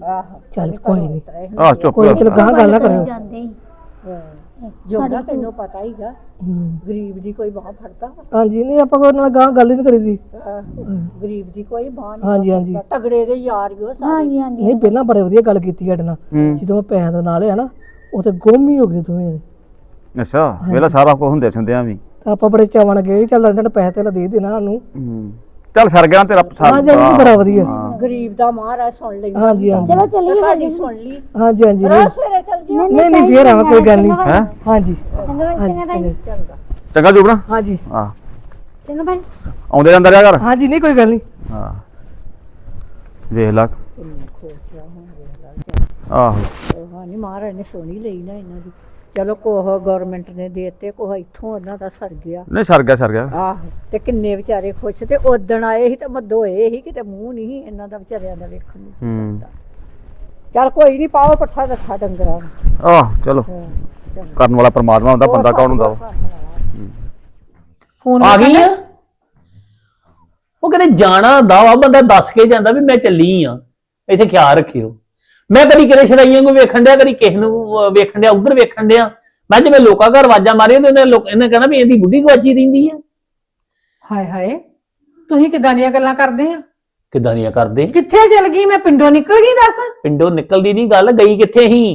S6: ਦਾ
S1: ਆਹੋ
S5: ਚੱਲ ਕੋਈ ਨਹੀਂ।
S3: ਆਹ ਚੁੱਪ
S5: ਕੋਈ ਚਲੋ ਗਾਂ ਗੱਲ ਨਾ
S6: ਕਰੀ
S5: ਕਰਿਓ।
S6: ਜਾਂਦੇ। ਸੀ
S1: ਜੋ ਨਾ
S6: ਸਾਡੀ
S1: ਤੈਨੂੰ ਪਤਾ ਹੀਗਾ
S5: ਹੂੰ।
S1: ਗਰੀਬ ਦੀ ਕੋਈ ਬਾਹ ਫੜਦਾ ਵਾ।
S5: ਹਾਂਜੀ ਨਹੀਂ ਆਪਾਂ ਕੋਈ ਨਾਲ ਗਾਂ ਗੱਲ ਹੀ ਨਹੀਂ ਕਰੀਦੀ
S1: ਆਹੋ। ਗਰੀਬ ਦੀ ਕੋਈ ਬਾਹ ਨਹੀਂ
S5: ਹਾਂਜੀ ਹਾਂਜੀ।
S1: ਤਗੜੇ ਦੇ ਯਾਰ ਹੀ ਉਹ ਸਾਰੇ।
S6: ਹਾਂਜੀ ਹਾਂਜੀ।
S5: ਨਹੀਂ ਪਹਿਲਾਂ ਬੜੇ ਵਧੀਆ ਗੱਲ ਕੀਤੀ ਸਾਡੇ ਨਾਲ।
S3: ਹੂੰ।
S5: ਜਦੋਂ ਮੈਂ ਪੈਸਿਆਂ ਦੇ ਨਾਲ ਆ ਨਾ ਉਹ ਤੇ ਗੁੰਮ ਹੀ ਹੋ ਗਏ ਦੋਵੇਂ ਜਣੇ।
S3: ਅੱਛਾ ਵੇਲਾ ਸਾਰਾ ਕੁਝ ਹੁੰਦੇ ਸੁਣਦੇ ਆ ਵੀ।
S5: ਤਾਂ ਆਪਾਂ ਬੜੇ ਚਾਵਣ ਗਏ ਚੱਲ ਇਹਨਾਂ ਨੇ ਪੈਸੇ ਤੇ ਦੇ ਦੇਣਾ ਸਾਨੂੰ।
S3: ਹੂੰ। ਚੱਲ ਸਰ ਗਿਆ ਤੇਰਾ
S5: ਹਾਂਜੀ ਹਾਂਜੀ ਬੜਾ ਵਧੀਆ।
S3: ਹਾਂ।
S1: ਗਰੀਬ ਦਾ ਮਹਾਰਾਜ ਸੁਣ ਲਈ।
S5: ਹਾਂਜੀ ਹਾਂਜੀ।
S6: ਚਲੋ ਚੱਲੀਏ
S1: ਸਾਡੀ ਸੁਣ ਲਈ।
S5: ਹਾਂਜੀ ਹਾਂਜੀ ਨਹੀਂ।
S1: ਰੋਜ਼ ਸਵੇਰੇ ਚੱਲ ਜੀ
S5: ਨਹੀਂ ਨਹੀਂ ਫੇਰ ਆਵਾਂ ਕੋਈ ਗੱਲ ਨਹੀਂ।
S3: ਹੈਂ
S5: ਹਾਂਜੀ।
S6: ਚੰਗਾ ਭਾਈ, ਚੰਗਾ ਤਾਈ
S1: ਚੰਗਾ।
S3: ਜੋਬਣਾ
S5: ਹਾਂਜੀ।
S3: ਹਾਂ।
S6: ਚੰਗਾ ਭਾਈ
S3: ਆਉਂਦੇ ਜਾਂਦਾ ਰਿਹਾ ਕਰ
S5: ਹਾਂਜੀ ਨਹੀਂ ਕੋਈ ਗੱਲ ਨਹੀਂ।
S3: ਹਾਂ। ਵੇਖ ਲਾ। ਆਹੋ।
S1: ਹਾਂ ਨਹੀਂ ਮਹਾਰਾਜ ਨੇ ਸੁਣੀ ਲਈ ਨਾ ਇਹਨਾਂ ਦੀ। ਚਲੋ ਕੋਹ ਗਵਰਨਮੈਂਟ ਨੇ ਦੇਤੇ ਕੋਹ ਇੱਥੋਂ ਉਹਨਾਂ ਦਾ ਸਰ ਗਿਆ।
S3: ਨਹੀਂ ਸਰ ਗਿਆ ਸਰ ਗਿਆ।
S1: ਆਹੋ ਤੇ ਕਿੰਨੇ ਵਿਚਾਰੇ ਖੁਸ਼ ਤੇ ਉਦਣ ਆਏ ਸੀ ਤੇ ਮੱਦੋਏ ਸੀ ਕਿਤੇ ਮੂੰਹ ਨਹੀਂ ਸੀ ਇਹਨਾਂ ਦਾ ਵਿਚਾਰਿਆਂ ਦਾ ਵੇਖਣ ਨੂੰ
S3: ਹੂੰ।
S1: ਚੱਲ ਕੋਈ ਨਹੀਂ ਪਾਓ ਪੱਠਾ ਰੱਖਾ ਡੰਗਰਾਂ ਨੂੰ।
S3: ਆਹ ਚਲੋ।
S1: ਹਾਂ।
S3: ਕਰਨ ਵਾਲਾ ਪਰਮਾਤਮਾ ਹੁੰਦਾ ਬੰਦਾ ਕੌਣ ਹੁੰਦਾ
S4: ਫੋਨ
S7: ਆ ਗਈ ਆ? ਉਹ ਕਹਿੰਦੇ ਜਾਣਾ ਹੁੰਦਾ ਵਾ ਬੰਦਾ ਦੱਸ ਕੇ ਜਾਂਦਾ ਵੀ ਮੈਂ ਚੱਲੀ ਆ। ਇੱਥੇ ਖਿਆਲ ਰੱਖਿਓ। ਮੈਂ ਕਦੀ ਕਿਰੇ ਸ਼ਰਾਈਆਂ ਨੂੰ ਵੇਖਣ ਡਿਆ ਕਦੀ ਕਿਸੇ ਨੂੰ ਵੇਖਣ ਡਿਆ ਉਧਰ ਵੇਖਣ ਡਿਆ। ਮੈਂ ਜਿਵੇਂ ਲੋਕਾਂ ਘਰ ਆਵਾਜ਼ਾਂ ਮਾਰੀਆਂ ਤੇ ਉਹਨੇ ਲੋਕ ਇਹਨੇ ਕਹਿਣਾ ਵੀ ਇਹਦੀ ਬੁੱਢੀ ਗਵਾਚੀ ਰਹਿੰਦੀ ਆ।
S4: ਹਾਏ ਹਾਏ ਤੁਸੀਂ ਕਿਦਾਂ ਦੀਆਂ ਗੱਲਾਂ ਕਰਦੇ ਆ?
S7: ਕਿੱਦਾਂ ਦੀਆਂ ਕਰਦੇ?
S4: ਕਿੱਥੇ ਚਲ ਗਈ? ਮੈਂ ਪਿੰਡੋਂ ਨਿਕਲ ਗਈ ਦੱਸ।
S7: ਪਿੰਡੋਂ ਨਿਕਲਦੀ ਨਹੀਂ ਗੱਲ ਗਈ ਕਿੱਥੇ ਸੀ?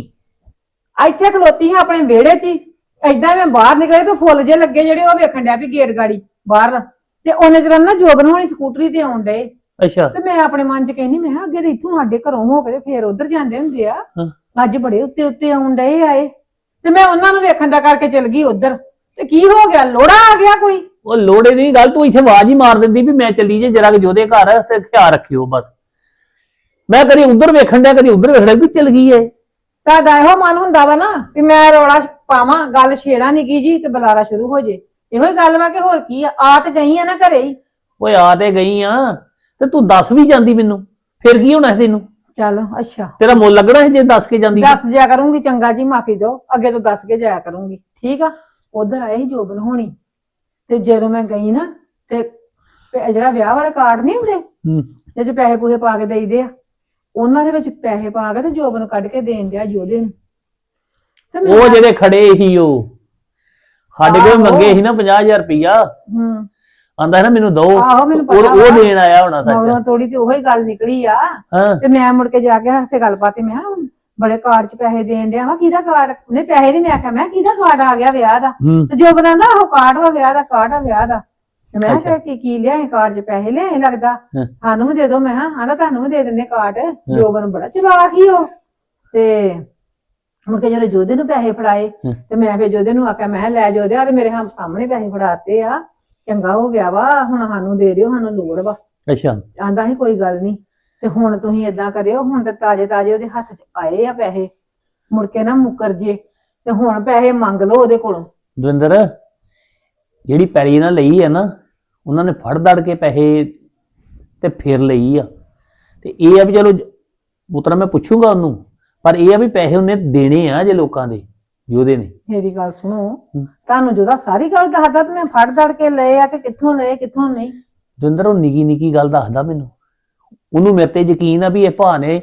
S4: ਇੱਥੇ ਖਲੋਤੀ ਹਾਂ ਆਪਣੇ ਵਿਹੜੇ 'ਚ ਹੀ। ਐਦਾਂ ਮੈਂ ਬਾਹਰ ਨਿਕਲੇ ਤਾਂ ਫੁੱਲ ਜੇ ਲੱਗੇ ਜਿਹੜੇ ਉਹ ਵੇਖਣ ਡਿਆ ਵੀ ਗੇਟ ਗਾੜੀ ਬਾਹਰ। ਤੇ ਉਹਨੇ ਚਿਰ ਨਾ ਜੋਬਨ ਹੋਣੀ ਸਕੂਟਰੀ ਤੇ ਆਉਣ ਡਏ।
S7: ਅੱਛਾ।
S4: ਤੇ ਮੈਂ ਆਪਣੇ ਮਨ 'ਚ ਕਹਿੰਦੀ ਮੈਂ ਕਿਹਾ ਅੱਗੇ ਤੇ ਇੱਥੋਂ ਸਾਡੇ ਘਰੋਂ ਹੋ ਕੇ ਤੇ ਫੇਰ ਉਧਰ ਜਾਂਦੇ ਹੁੰਦੇ ਆ।
S7: ਹਾਂ।
S4: ਅੱਜ ਬੜੇ ਉੱਤੇ ਉੱਤੇ ਆਉਣ ਡਏ ਆਏ। ਤੇ ਮੈਂ ਉਹਨਾਂ ਨੂੰ ਵੇਖਣ ਦਾ ਕਰਕੇ ਚਲ ਗਈ ਉਧਰ। ਤੇ ਕੀ ਹੋ ਗਿਆ? ਲੋੜਾ ਆ ਗਿਆ ਕੋਈ?
S7: ਉਹ ਲੋੜੇ ਨਹੀਂ ਗੱਲ ਤੂੰ ਇੱਥੇ ਆਵਾਜ਼ ਹੀ ਮਾਰ ਦਿੰਦੀ ਵੀ ਮੈਂ ਚੱਲੀ ਜੇ ਜਰਾ ਜੋਦੇ ਘਰ ਤੇ ਖਿਆਲ ਰੱਖਿਓ ਬਸ। ਮੈਂ ਕਦੀ ਉਧਰ ਵੇਖਣ ਡਿਆ ਕਦੀ ਉਧਰ ਵੇਖਣ ਡਿਆ ਵੀ ਚੱਲ ਗਈ ਏ।
S4: ਤੁਹਾਡਾ ਇਹੋ ਮਨ ਹੁੰਦਾ ਵਾ ਨਾ ਵੀ ਮੈਂ ਰੌਲਾ ਪਾਵਾਂ ਗੱਲ ਛੇੜਾ ਨਹੀਂ ਕੀ ਜੀ ਤੇ ਬੁਲਾਰਾ ਸ਼ੁਰੂ ਹੋ ਜੇ। ਇਹੋ ਹੀ ਗੱਲ ਵਾ ਕਿ ਹੋਰ ਕੀ ਆ? ਆ ਤੇ ਗਈ ਆ ਨਾ ਘਰੇ ਹੀ।
S7: ਓਏ ਆ ਤੇ ਗਈ ਆ। ਤੇ ਤੂੰ ਦੱਸ ਵੀ ਜਾਂਦੀ ਮੈਨੂੰ। ਫਿਰ ਕੀ ਹੋਣਾ ਸੀ ਤੈਨੂੰ?
S4: ਚੱਲ ਅੱਛਾ।
S7: ਤੇਰਾ ਮੁੱਲ ਲੱਗਣਾ ਸੀ ਜੇ ਦੱਸ ਕੇ ਜਾਂਦੀ
S4: ਦੱਸ ਜਿਆ ਕਰੂੰਗੀ ਚੰਗਾ ਜੀ ਮਾਫੀ ਦਿਓ। ਅੱਗੇ ਤੋਂ ਦੱਸ ਕੇ ਜਾਇਆ ਕਰੂੰਗੀ। ਠੀਕ ਆ? ਉਧਰ ਆਏ ਸੀ ਜੋਬਨ ਹੋਣੀ। ਤੇ ਜਦੋਂ ਮੈਂ ਗਈ ਨਾ ਤੇ ਪੈ- ਜਿਹੜਾ ਵਿਆਹ ਵਾਲੇ ਕਾਰਡ ਨਹੀਂ ਹੁੰਦੇ
S7: ਹੂੰ।
S4: ਜਿਹਦੇ ਚ ਪੈਸੇ ਪੂਸੇ ਪਾ ਕੇ ਦੇਈਦੇ ਆ। ਉਹਨਾਂ ਦੇ ਵਿੱਚ ਪੈਸੇ ਪਾ ਕੇ ਤੇ ਜੋਬਨ ਕੱਢ ਕੇ ਦੇਣ ਦਿਆ ਜੋਦੇ ਨੂੰ। ਤੇ ਮੈਂ
S7: ਉਹ ਜਿਹੜੇ ਖੜੇ ਹੀ ਉਹ। ਸਾਡੇ ਕੋਲ
S4: ਆਹੋ।
S7: ਮੰਗੇ ਸੀ ਨਾ 50000 ਰੁਪਇਆ
S4: ਹੂੰ।
S7: ਆਂਦਾ ਨਾ ਮੈਨੂੰ ਦੋ।
S4: ਆਹੋ, ਮੈਨੂੰ
S7: ਉਹ
S4: ਪਤਾ
S7: ਉਹ
S4: ਵਾ।
S7: ਦੇਣ ਆਇਆ ਹੋਣਾ
S4: ਮਗਰੋਂ
S7: ਸੱਚ
S4: ਤੋੜੀ ਤੇ ਉਹੀ ਗੱਲ ਨਿਕਲੀ ਆ।
S7: ਹਾਂ।
S4: ਤੇ ਮੈਂ ਮੁੜ ਕੇ ਜਾ ਕੇ ਹਾਸੇ ਗੱਲ ਪਾਤੀ ਮੈਂ ਕਿਹਾ, ਬੜੇ ਕਾਰਡ ਚ ਪੈਸੇ ਦੇਣ ਡਿਆ ਵਾ ਕਿਹਦਾ ਕਾਰਡ? ਉਹਨੇ ਪੈਸੇ ਨਹੀਂ ਮੈਂ ਆਖਿਆ ਮੈਂ ਕਿਹਾ, ਕਿਹਦਾ ਕਾਰਡ ਆ ਗਿਆ ਵਿਆਹ ਦਾ?
S7: ਹੂੰ।
S4: ਤੇ ਜੋ ਬਣਾਉਂਦਾ ਉਹ ਕਾਰਡ ਵਾ ਵਿਆਹ ਦਾ ਕਾਰਡ ਆ ਵਿਆਹ ਦਾ। ਤੇ ਮੈਂ। ਕਿਹਾ ਕੀ ਕੀ ਲਿਆਏ ਕਾਰਡ ਚ? ਪੈਸੇ ਲਿਆਏ ਲੱਗਦਾ?
S7: ਹਾਂ।
S4: ਸਾਨੂੰ ਵੀ ਦੇ ਦਿਓ ਮੈਂ ਹਾਂ ਆਂਦਾ ਤੁਹਾਨੂੰ ਵੀ ਦੇ ਦਿੰਦੇ ਕਾਰਡ। ਜੋ ਬਣ ਬੜਾ ਚਲਾਕ ਹੀ ਉਹ। ਤੇ ਮੁੜ ਕੇ ਜਦੋਂ ਜੋਦੇ ਨੂੰ ਪੈਸੇ ਫੜਾਏ
S7: ਹਾਂ।
S4: ਤੇ ਮੈਂ ਫਿਰ ਜੋਦੇ ਨੂੰ ਆਖਿਆ ਮੈਂ ਕਿਹਾ, ਲੈ ਜੋਦੇ ਆ ਤੇ ਮੇਰੇ ਹਮ ਸਾਹਮਣੇ ਪੈਸੇ ਫੜਾਤੇ ਆ। ਚੰਗਾ ਹੋ ਗਿਆ ਵਾ ਹੁਣ ਸਾਨੂੰ ਦੇ ਦਿਓ ਸਾਨੂੰ ਲੋੜ ਵਾ।
S7: ਅੱਛਾ।
S4: ਆਂਦਾ ਸੀ ਕੋਈ ਗੱਲ ਨਹੀਂ ਤੇ ਹੁਣ ਤੁਸੀਂ ਇਦਾਂ ਕਰਿਓ ਹੁਣ ਤੇ ਤਾਜੇ ਤਾਜੇ ਉਹਦੇ ਹੱਥ 'ਚ ਆਏ ਆ ਪੈਸੇ। ਮੁੜ ਕੇ ਨਾ ਮੁੱਕਰ ਜੇ ਤੇ ਹੁਣ ਪੈਸੇ ਮੰਗ ਲਓ ਉਹਦੇ ਕੋਲੋਂ।
S7: ਦਵਿੰਦਰ ਜਿਹੜੀ ਪੈਲੀ ਇਹਨਾਂ ਲਈ ਹੈ ਨਾ ਉਹਨਾਂ ਨੇ ਫੜ ਦੜ ਕੇ ਪੈਸੇ ਤੇ ਫਿਰ ਲਈ ਆ। ਤੇ ਇਹ ਆ ਵੀ ਚਲੋ ਉਤਰਾ ਮੈਂ ਪੁੱਛੂੰਗਾ ਉਹਨੂੰ ਪਰ ਇਹ ਆ ਵੀ ਪੈਸੇ ਉਹਨੇ ਦੇਣੇ ਆ ਜੇ ਲੋਕਾਂ ਦੇ। ਯੋਧੇ ਨੇ।
S4: ਮੇਰੀ ਗੱਲ ਸੁਣੋ। ਤੁਹਾਨੂੰ ਜਿਹਦਾ ਸਾਰੀ ਗੱਲ ਦੱਸਦਾ ਤੇ ਮੈਂ ਫੜ ਦੜ ਕੇ ਲਏ ਆ ਕਿ ਕਿੱਥੋਂ ਲਏ ਕਿੱਥੋਂ ਨਹੀਂ?
S7: ਦਵਿੰਦਰ ਉਹ ਨਿੱਕੀ ਨਿੱਕੀ ਗੱਲ ਦੱਸਦਾ ਮੈਨੂੰ। ਉਹਨੂੰ ਮੇਰੇ ਤੇ ਯਕੀਨ ਆ ਵੀ ਇਹ ਭਾ ਨੇ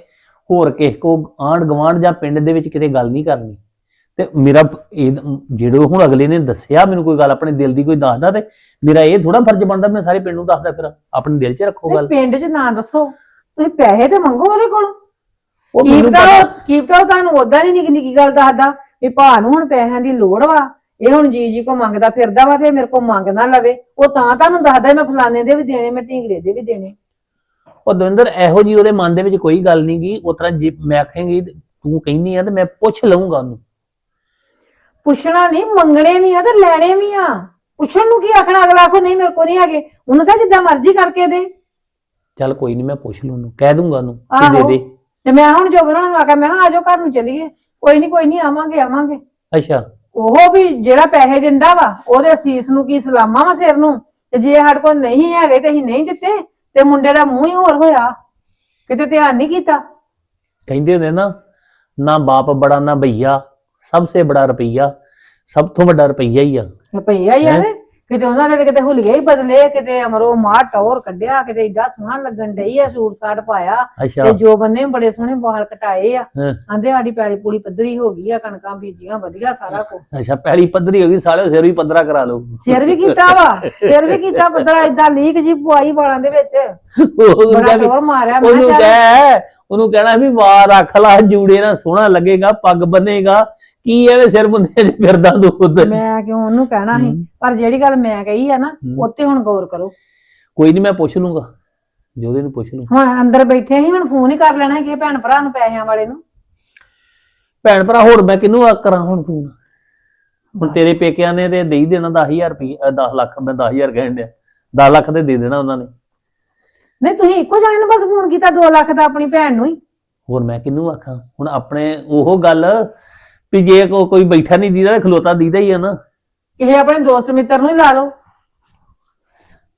S7: ਹੋਰ ਕਿਸੇ ਕੋ ਆਂਢ ਗਵਾਂਢ ਜਾਂ ਪਿੰਡ ਦੇ ਵਿੱਚ ਕਿਤੇ ਗੱਲ ਨਹੀਂ ਕਰਨੀ। ਤੇ ਮੇਰਾ ਇਹ ਜਿਹੜੇ ਹੁਣ ਅਗਲੇ ਨੇ ਦੱਸਿਆ ਮੈਨੂੰ ਕੋਈ ਗੱਲ ਆਪਣੇ ਦਿਲ ਦੀ ਕੋਈ ਦੱਸਦਾ ਤੇ ਮੇਰਾ ਇਹ ਥੋੜਾ ਫਰਜ਼ ਬਣਦਾ ਮੈਂ ਸਾਰੇ ਪਿੰਡ ਨੂੰ ਦੱਸਦਾ ਫਿਰ। ਆਪਣੇ ਦਿਲ 'ਚ ਰੱਖੋ ਗੱਲ।
S4: ਪਿੰਡ 'ਚ ਨਾ ਦੱਸੋ। ਤੁਸੀਂ ਪੈਸੇ ਤੇ ਮੰਗੋ ਉਹਦੇ ਕੋਲੋਂ।
S7: ਉਹ
S4: ਕੀ
S7: ਮੈਨੂੰ
S4: ਪਤਾ
S7: ਪਤਾ-
S4: ਉਹ- ਕੀ ਪਤਾ ਉਹ ਤੁਹਾਨੂੰ ਉਦਾਂ ਨਹੀਂ ਨਿੱਕੀ ਨਿੱਕੀ ਗੱਲ ਦੱਸਦਾ। ਵੀ ਭਾ ਨੂੰ ਹੁਣ ਪੈਸਿਆਂ ਦੀ ਲੋੜ ਵਾ ਇਹ ਹੁਣ ਜੀ ਜੀ ਕੋ ਮੰਗਦਾ ਫਿਰਦਾ ਵਾ ਤੇ ਮੇਰੇ ਕੋ ਮੰਗ ਨਾ ਲਵੇ। ਉਹ ਤਾਂ ਤੁਹਾਨੂੰ ਦੱਸਦਾ ਮੈਂ ਫਲਾਣੇ ਦੇ ਵੀ ਦੇਣੇ ਮੈਂ ਢੀਂਗੜੇ ਦੇ ਵੀ ਦੇਣੇ।
S7: ਉਹ ਦਵਿੰਦਰ ਇਹੋ ਜੀ ਉਹਦੇ ਮਨ ਦੇ ਵਿੱਚ ਕੋਈ ਗੱਲ ਨਹੀਂ ਗਈ ਉਸ ਤਰ੍ਹਾਂ ਜੇ ਮੈਂ ਆਖਾਂਗੀ ਤੂੰ ਕਹਿੰਦੀ ਆ ਤੇ ਮੈਂ ਪੁੱਛ ਲਵਾਂਗਾ ਉਹਨੂੰ।
S4: ਪੁੱਛਣਾ ਨਹੀਂ ਮੰਗਣੇ ਵੀ ਆ ਤੇ ਲੈਣੇ ਵੀ ਆ। ਪੁੱਛਣ ਨੂੰ ਕੀ ਆਖਣਾ ਅਗਲਾ ਕੋ ਨਹੀਂ ਮੇਰੇ ਕੋ ਨਹੀਂ ਹੈਗੇ। ਉਹਨੂੰ ਕਹ ਜਿੱਦਾਂ ਮਰਜ਼ੀ ਕਰਕੇ ਦੇ।
S7: ਚੱਲ ਕੋਈ ਨਹੀਂ ਮੈਂ ਪੁੱਛ ਲੂ ਉਹਨੂੰ ਕਹਿ ਦੂੰਗਾ ਉਹਨੂੰ ਕਿ ਦੇ। ਦੇ।
S4: ਤੇ ਮੈਂ ਹੁਣ ਜੋ ਬਣਾਉਣ ਨੂੰ ਆਖਿਆ ਮੈਂ ਕਿਹਾ ਆਜੋ ਘਰ ਨੂੰ ਚੱਲੀਏ। ਕੋਈ ਨਹੀਂ ਕੋਈ ਨਹੀਂ ਆਵਾਂਗੇ ਆਵਾਂਗੇ।
S7: ਅੱਛਾ।
S4: ਉਹ ਵੀ ਜਿਹੜਾ ਪੈਸੇ ਦਿੰਦਾ ਵਾ ਉਹਦੇ ਅਸੀਸ ਨੂੰ ਕੀ ਸਲਾਮਾਂ ਵਾ ਸਿਰ ਨੂੰ? ਤੇ ਜੇ ਸਾਡੇ ਕੋਲ ਨਹੀਂ ਹੈਗੇ ਤੇ ਅਸੀਂ ਨਹੀਂ ਦਿੱਤੇ ਤੇ ਮੁੰਡੇ ਦਾ ਮੂੰਹ ਹੀ ਹੋਰ ਹੋਇਆ। ਕਿਤੇ ਧਿਆਨ ਨਹੀਂ ਕੀਤਾ।
S7: ਕਹਿੰਦੇ ਹੁੰਦੇ ਨਾ ਨਾ ਬਾਪ ਬੜਾ ਨਾ ਭਈਆ ਸਭ ਸੇ ਬੜਾ ਰੁਪਈਆ ਸਭ ਤੋਂ ਵੱਡਾ ਰੁਪਈਆ ਹੀ ਆ।
S4: ਰੁਪਈਆ ਹੀ ਆ ਨੇ ਕਿਤੇ ਉਹਨਾਂ ਦੇ ਕਿਤੇ ਹੁਲੀਏ ਹੀ ਬਦਲੇ ਕਿਤੇ ਅਮਰੋ ਮਾਰ ਟੌਰ ਕੱਢਿਆ ਕਿਤੇ ਏਡਾ ਸੋਹਣਾ ਲੱਗਣ ਡਈ ਆ ਸੂਟ ਸਾਟ ਪਾਇਆ।
S7: ਅੱਛਾ।
S4: ਤੇ ਜੋ ਬੰਨੇ ਬੜੇ ਸੋਹਣੇ ਵਾਲ ਕਟਾਏ ਆ।
S7: ਹਾਂ।
S4: ਆਂਦੇ ਸਾਡੀ ਪੈਲੀ ਪੂਰੀ ਪੱਧਰੀ ਹੋ ਗਈ ਆ ਕਣਕਾਂ ਬੀਜੀਆਂ ਵਧੀਆ ਸਾਰਾ ਕੁਝ
S7: ਅੱਛਾ ਪਹਿਲੀ ਪੱਧਰੀ ਹੋ ਗਈ ਸਾਲੇ ਸਿਰ ਵੀ ਪੱਧਰਾ ਕਰਾ ਲਓ।
S4: ਸਿਰ ਵੀ ਕੀਤਾ ਵਾ ਸਿਰ ਵੀ ਕੀਤਾ ਪੱਧਰਾ ਏਦਾਂ ਲੀਕ ਜੀ ਪੁਆਈ ਵਾਲਾਂ ਦੇ ਵਿੱਚ।
S7: ਉਹਨੂੰ
S4: ਬੜਾ
S7: ਕਹਿ ਵੀ-
S4: ਟੌਰ ਮਾਰਿਆ ਮੈਂ
S7: ਉਹਨੂੰ
S4: ਕਿਹਾ ਚੱਲ
S7: ਕਹਿ ਉਹਨੂੰ ਕਹਿਣਾ ਵੀ ਵਾਰ ਰੱਖ ਲਾ ਜੂੜੇ ਨਾਲ ਸੋਹਣਾ ਲੱਗੇਗਾ ਪੱਗ ਬੰਨੇਗਾ। ਕੀ ਐਵੇਂ ਸਿਰ ਮੁੰਨੇ ਚ ਫਿਰਦਾ ਉਧਰ
S4: ਮੈਂ ਕਿਉਂ ਉਹਨੂੰ ਕਹਿਣਾ ਸੀ? ਪਰ ਜਿਹੜੀ ਗੱਲ ਮੈਂ ਕਹੀ ਆ ਨਾ ਉੱਤੇ ਹੁਣ ਗੌਰ ਕਰੋ।
S7: ਕੋਈ ਨਹੀਂ ਮੈਂ ਪੁੱਛ ਲੂੰਗਾ। ਜੋਦੇ ਨੂੰ ਪੁੱਛ ਲੂੰ।
S4: ਹੁਣ ਅੰਦਰ ਬੈਠੇ ਸੀ ਹੁਣ ਫੋਨ ਹੀ ਕਰ ਲੈਣਾ ਕਿ ਭੈਣ ਭਰਾ ਨੂੰ ਪੈਸਿਆਂ ਵਾਲੇ ਨੂੰ।
S7: ਭੈਣ ਭਰਾ ਹੋਰ ਮੈਂ ਕਿਹਨੂੰ ਆ ਕਰਾਂ ਹੁਣ ਫੋਨ? ਹੁਣ ਤੇਰੇ ਪੇਕਿਆਂ ਨੇ ਤੇ ਦੇ ਹੀ ਦੇਣਾ 10000 ਰੁਪਏ 10 ਲੱਖ ਮੈਂ 10000 ਕਹਿਣ ਡਿਆ। 10 ਲੱਖ ਤੇ ਦੇ ਦੇਣਾ ਉਹਨਾਂ ਨੇ।
S4: ਨਹੀਂ ਤੁਸੀਂ ਇੱਕੋ ਜਾਣੇ ਨੂੰ ਬਸ ਫੋਨ ਕੀਤਾ 2 ਲੱਖ ਦਾ ਆਪਣੀ ਭੈਣ ਨੂੰ ਹੀ।
S7: ਹੋਰ ਮੈਂ ਕਿਹਨੂੰ ਆਖਾਂ? ਹੁਣ ਆਪਣੇ ਉਹ ਗੱਲ ਵੀ ਜੇ ਕੋ- ਕੋਈ ਬੈਠਾ ਨਹੀਂ ਦੀਦਾ ਖਲੋਤਾ ਦੀਦਾ ਹੀ ਆ ਨਾ।
S4: ਕਿਸੇ ਆਪਣੇ ਦੋਸਤ ਮਿੱਤਰ ਨੂੰ ਹੀ ਲਾ ਲਓ।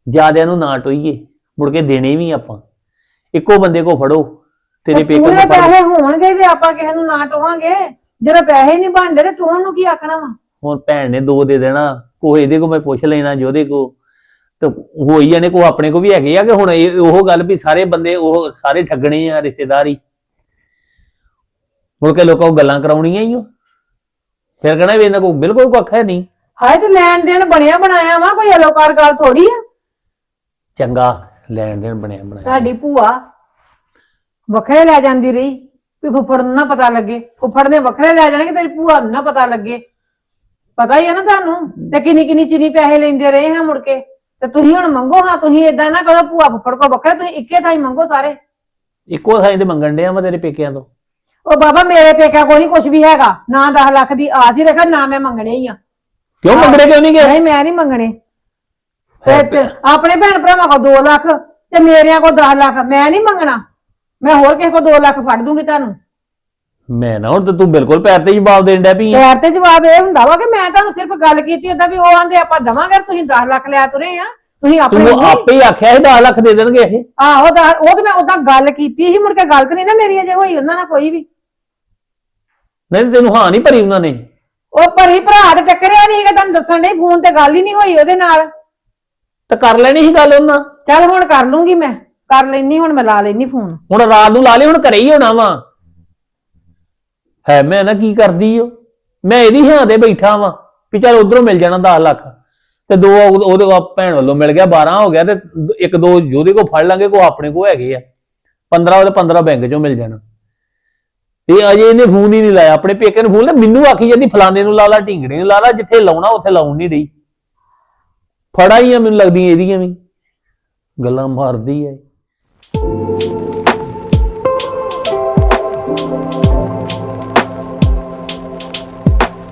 S7: ਜਿਆਦਿਆਂ ਨੂੰ ਨਾ ਟੋਈਏ ਮੁੜ ਕੇ ਦੇਣੇ ਵੀ ਆਪਾਂ। ਇੱਕੋ ਬੰਦੇ ਕੋ ਫੜੋ ਤੇਰੇ
S4: ਤੇ
S7: ਪੇਕੇ
S4: ਪੂਰੇ
S7: ਨੂੰ ਫੜ।
S4: ਪੈਸੇ ਹੋਣਗੇ ਤੇ ਆਪਾਂ ਕਿਸੇ ਨੂੰ ਨਾ ਟੋਵਾਂਗੇ ਜਦੋਂ ਪੈਸੇ ਨਹੀਂ ਬਣਦੇ ਤੇ ਟੋਣ ਨੂੰ ਕੀ ਆਖਣਾ ਵਾ?
S7: ਹੁਣ ਭੈਣ ਨੇ ਦੋ ਦੇ ਦੇਣਾ ਕੋ ਇਹਦੇ ਕੋ ਮੈਂ ਪੁੱਛ ਲੈਣਾ ਜੋਦੇ ਕੋ। ਤੇ ਹੋਈ ਜਾਣੇ ਕੋ ਆਪਣੇ ਕੋ ਵੀ ਹੈਗੇ ਆ ਕਿ ਹੁਣ ਇਹ ਉਹ ਗੱਲ ਵੀ ਸਾਰੇ ਬੰਦੇ ਉਹ ਸਾਰੇ ਠੱਗਣੇ ਆ ਰਿਸ਼ਤੇਦਾਰੀ ਮੁੜ ਕੇ ਲੋਕਾਂ ਕੋ ਗੱਲਾਂ ਕਰਾਉਣੀਆਂ ਹੀ ਓ। ਫਿਰ ਕਹਣਾ ਵੀ ਇਹਨਾਂ ਕੋ ਬਿਲਕੁਲ ਕੱਖ ਹੈ ਨਹੀਂ।
S4: ਹਾਏ ਤੇ ਲੈਣ ਦੇਣ ਬਣਿਆ ਬਣਾਇਆ ਵਾ ਕੋਈ ਅਲੋਕਾਰ ਗੱਲ ਥੋੜੀ ਆ?
S7: ਚੰਗਾ ਲੈਣ ਦੇਣ ਬਣਿਆ ਬਣਾਇਆ।
S4: ਤੁਹਾਡੀ ਭੂਆ ਵੱਖਰੇ ਲੈ ਜਾਂਦੀ ਰਹੀ ਵੀ ਫੁੱਫੜ ਨੂੰ ਨਾ ਪਤਾ ਲੱਗੇ। ਫੁੱਫੜ ਨੇ ਵੱਖਰੇ ਲੈ ਜਾਣਗੇ ਤੇਰੀ ਭੂਆ ਨੂੰ ਨਾ ਪਤਾ ਲੱਗੇ? ਪਤਾ ਹੀ ਆ ਨਾ ਤੁਹਾਨੂੰ ਤੇ ਕਿੰਨੀ ਕਿੰਨੀ ਚਿਨੀ ਪੈਸੇ ਲੈਂਦੇ ਰਹੇ ਹਾਂ ਮੁੜ ਕੇ। ਤੇ ਤੁਸੀਂ ਹੁਣ ਮੰਗੋ ਹਾਂ ਤੁਸੀਂ ਏਦਾਂ ਨਾ ਕਰੋ ਭੂਆ ਫੁੱਫੜ ਕੋ ਵੱਖਰੇ ਤੁਸੀਂ ਇੱਕੇ ਥਾਂ ਹੀ ਮੰਗੋ ਸਾਰੇ।
S7: ਇੱਕੋ ਥਾਂ ਤੇ ਮੰਗਣ ਡਿਆ ਮੈਂ ਤੇਰੇ ਪੇਕਿਆਂ ਤੋਂ।
S4: ਉਹ ਬਾਬਾ ਮੇਰੇ ਪੇਕਾ ਕੋਈ ਨਹੀਂ ਕੁਝ ਵੀ ਹੈਗਾ। ਨਾ 10 ਲੱਖ ਦੀ ਆਸ ਹੀ ਰੱਖਾ ਨਾ ਮੈਂ ਮੰਗਣੇ ਹੀ ਆ।
S7: ਕਿਉਂ ਮੰਗਣੇ ਕਿਉਂ ਨਹੀਂ ਗਏ
S4: ਨਹੀਂ ਮੈਂ ਨਹੀਂ ਮੰਗਣੇ। ਤੇ ਤੇ ਆਪਣੇ ਭੈਣ ਭਰਾਵਾਂ ਕੋਲ 2 ਲੱਖ ਤੇ ਮੇਰਿਆਂ ਕੋਲ 10 ਲੱਖ। ਮੈਂ ਨਹੀਂ ਮੰਗਣਾ। ਮੈਂ ਹੋਰ ਕਿਸੇ ਕੋਲ 2 ਲੱਖ ਫੜ ਦੂੰਗੀ ਤੁਹਾਨੂੰ।
S7: ਮੈਂ ਨਾ ਹੁਣ ਤੇ ਤੂੰ ਬਿਲਕੁਲ ਪੈਰ ਤੇ ਜਵਾਬ ਦੇਣ ਡੈ ਪਈ।
S4: ਪੈਰ ਤੇ ਜਵਾਬ ਇਹ ਹੁੰਦਾ ਵਾ ਕਿ ਮੈਂ ਤੁਹਾਨੂੰ ਸਿਰਫ ਗੱਲ ਕੀਤੀ ਓਦਾਂ ਵੀ ਉਹ ਆਂਦੇ ਆਪਾਂ ਦਵਾਂਗੇ ਤੁਸੀਂ 10 ਲੱਖ ਲਿਆ ਤੁਰੇ ਆ ਤੁਸੀਂ ਆਪਣੇ
S7: ਤੂੰ ਆਪੇ ਹੀ ਆਖਿਆ ਸੀ 10 ਲੱਖ ਦੇ ਦੇਣਗੇ ਇਹ।
S4: ਆਹੋ ਉਹ ਤੇ ਮੈਂ ਉਦਾਂ ਗੱਲ ਕੀਤੀ ਸੀ ਮੁੜ ਕੇ ਗੱਲ ਤੇ ਨਹੀਂ ਨਾ ਮੇਰੀ ਅਜੇ ਹੋਈ ਉਹਨਾਂ ਨਾਲ ਕੋਈ ਵੀ।
S7: ਨਹੀਂ ਤੈਨੂੰ ਹਾਂ ਨਹੀਂ ਭਰੀ ਉਹਨਾਂ ਨੇ।
S4: ਉਹ ਭਰੀ ਭਰਾ ਤੇ ਟੱਕਰਿਆ ਨਹੀਂ ਹੈਗਾ ਤੁਹਾਨੂੰ ਦੱਸਣ ਡਈ ਫੋਨ ਤੇ ਗੱਲ ਹੀ ਨਹੀਂ ਹੋਈ ਉਹਦੇ ਨਾਲ।
S7: ਤੇ ਕਰ ਲੈਣੀ ਸੀ ਗੱਲ ਉਹਨਾਂ।
S4: ਚੱਲ ਹੁਣ ਕਰ ਲੂੰਗੀ ਮੈਂ ਕਰ ਲੈਣੀ ਹੁਣ ਮੈਂ ਲਾ ਲੈਣੀ ਫੋਨ
S7: ਹੁਣ ਰਾਤ ਨੂੰ ਲਾ ਲਈ ਹੁਣ ਘਰੇ ਹੀ ਹੋਣਾ ਵਾ। ਹੈ ਮੈਂ ਨਾ ਕੀ ਕਰਦੀ ਓ? ਮੈਂ ਇਹਦੀ ਹਾਂ ਦੇ ਬੈਠਾ ਵਾਂ ਵੀ ਚੱਲ ਉਧਰੋਂ ਮਿਲ ਜਾਣਾ 10 ਲੱਖ। ਤੇ ਦੋ ਉਹ- ਉਹਦੇ ਕੋਲ ਭੈਣ ਵੱਲੋਂ ਮਿਲ ਗਿਆ 12 ਹੋ ਗਿਆ ਤੇ ਇੱਕ ਦੋ ਉਹਦੇ ਕੋਲ ਫੜ ਲਾਂਗੇ ਕੋ ਆਪਣੇ ਕੋ ਹੈਗੇ ਆ। 15 ਉਹਦੇ 15 ਬੈਂਕ ਚੋਂ ਮਿਲ ਜਾਣਾ। ਇਹ ਅਜੇ ਇਹਨੇ ਫੋਨ ਹੀ ਨਹੀਂ ਲਾਇਆ। ਆਪਣੇ ਪੇਕੇ ਨੂੰ ਫੋਨ ਲਾ ਮੈਨੂੰ ਆਖੀ ਜਾਂਦੀ, ਫਲਾਣੇ ਨੂੰ ਲਾ ਲਾ, ਢਿੰਗੜੇ ਨੂੰ ਲਾ ਲਾ, ਜਿੱਥੇ ਲਾਉਣਾ, ਉੱਥੇ ਲਾਉਣ ਨਹੀਂ ਰਹੀ ਫੜਾ ਹੀ ਆ, ਮੈਨੂੰ ਲੱਗਦੀ ਇਹਦੀਆਂ ਵੀ। ਗੱਲਾਂ ਮਾਰਦੀ ਐ।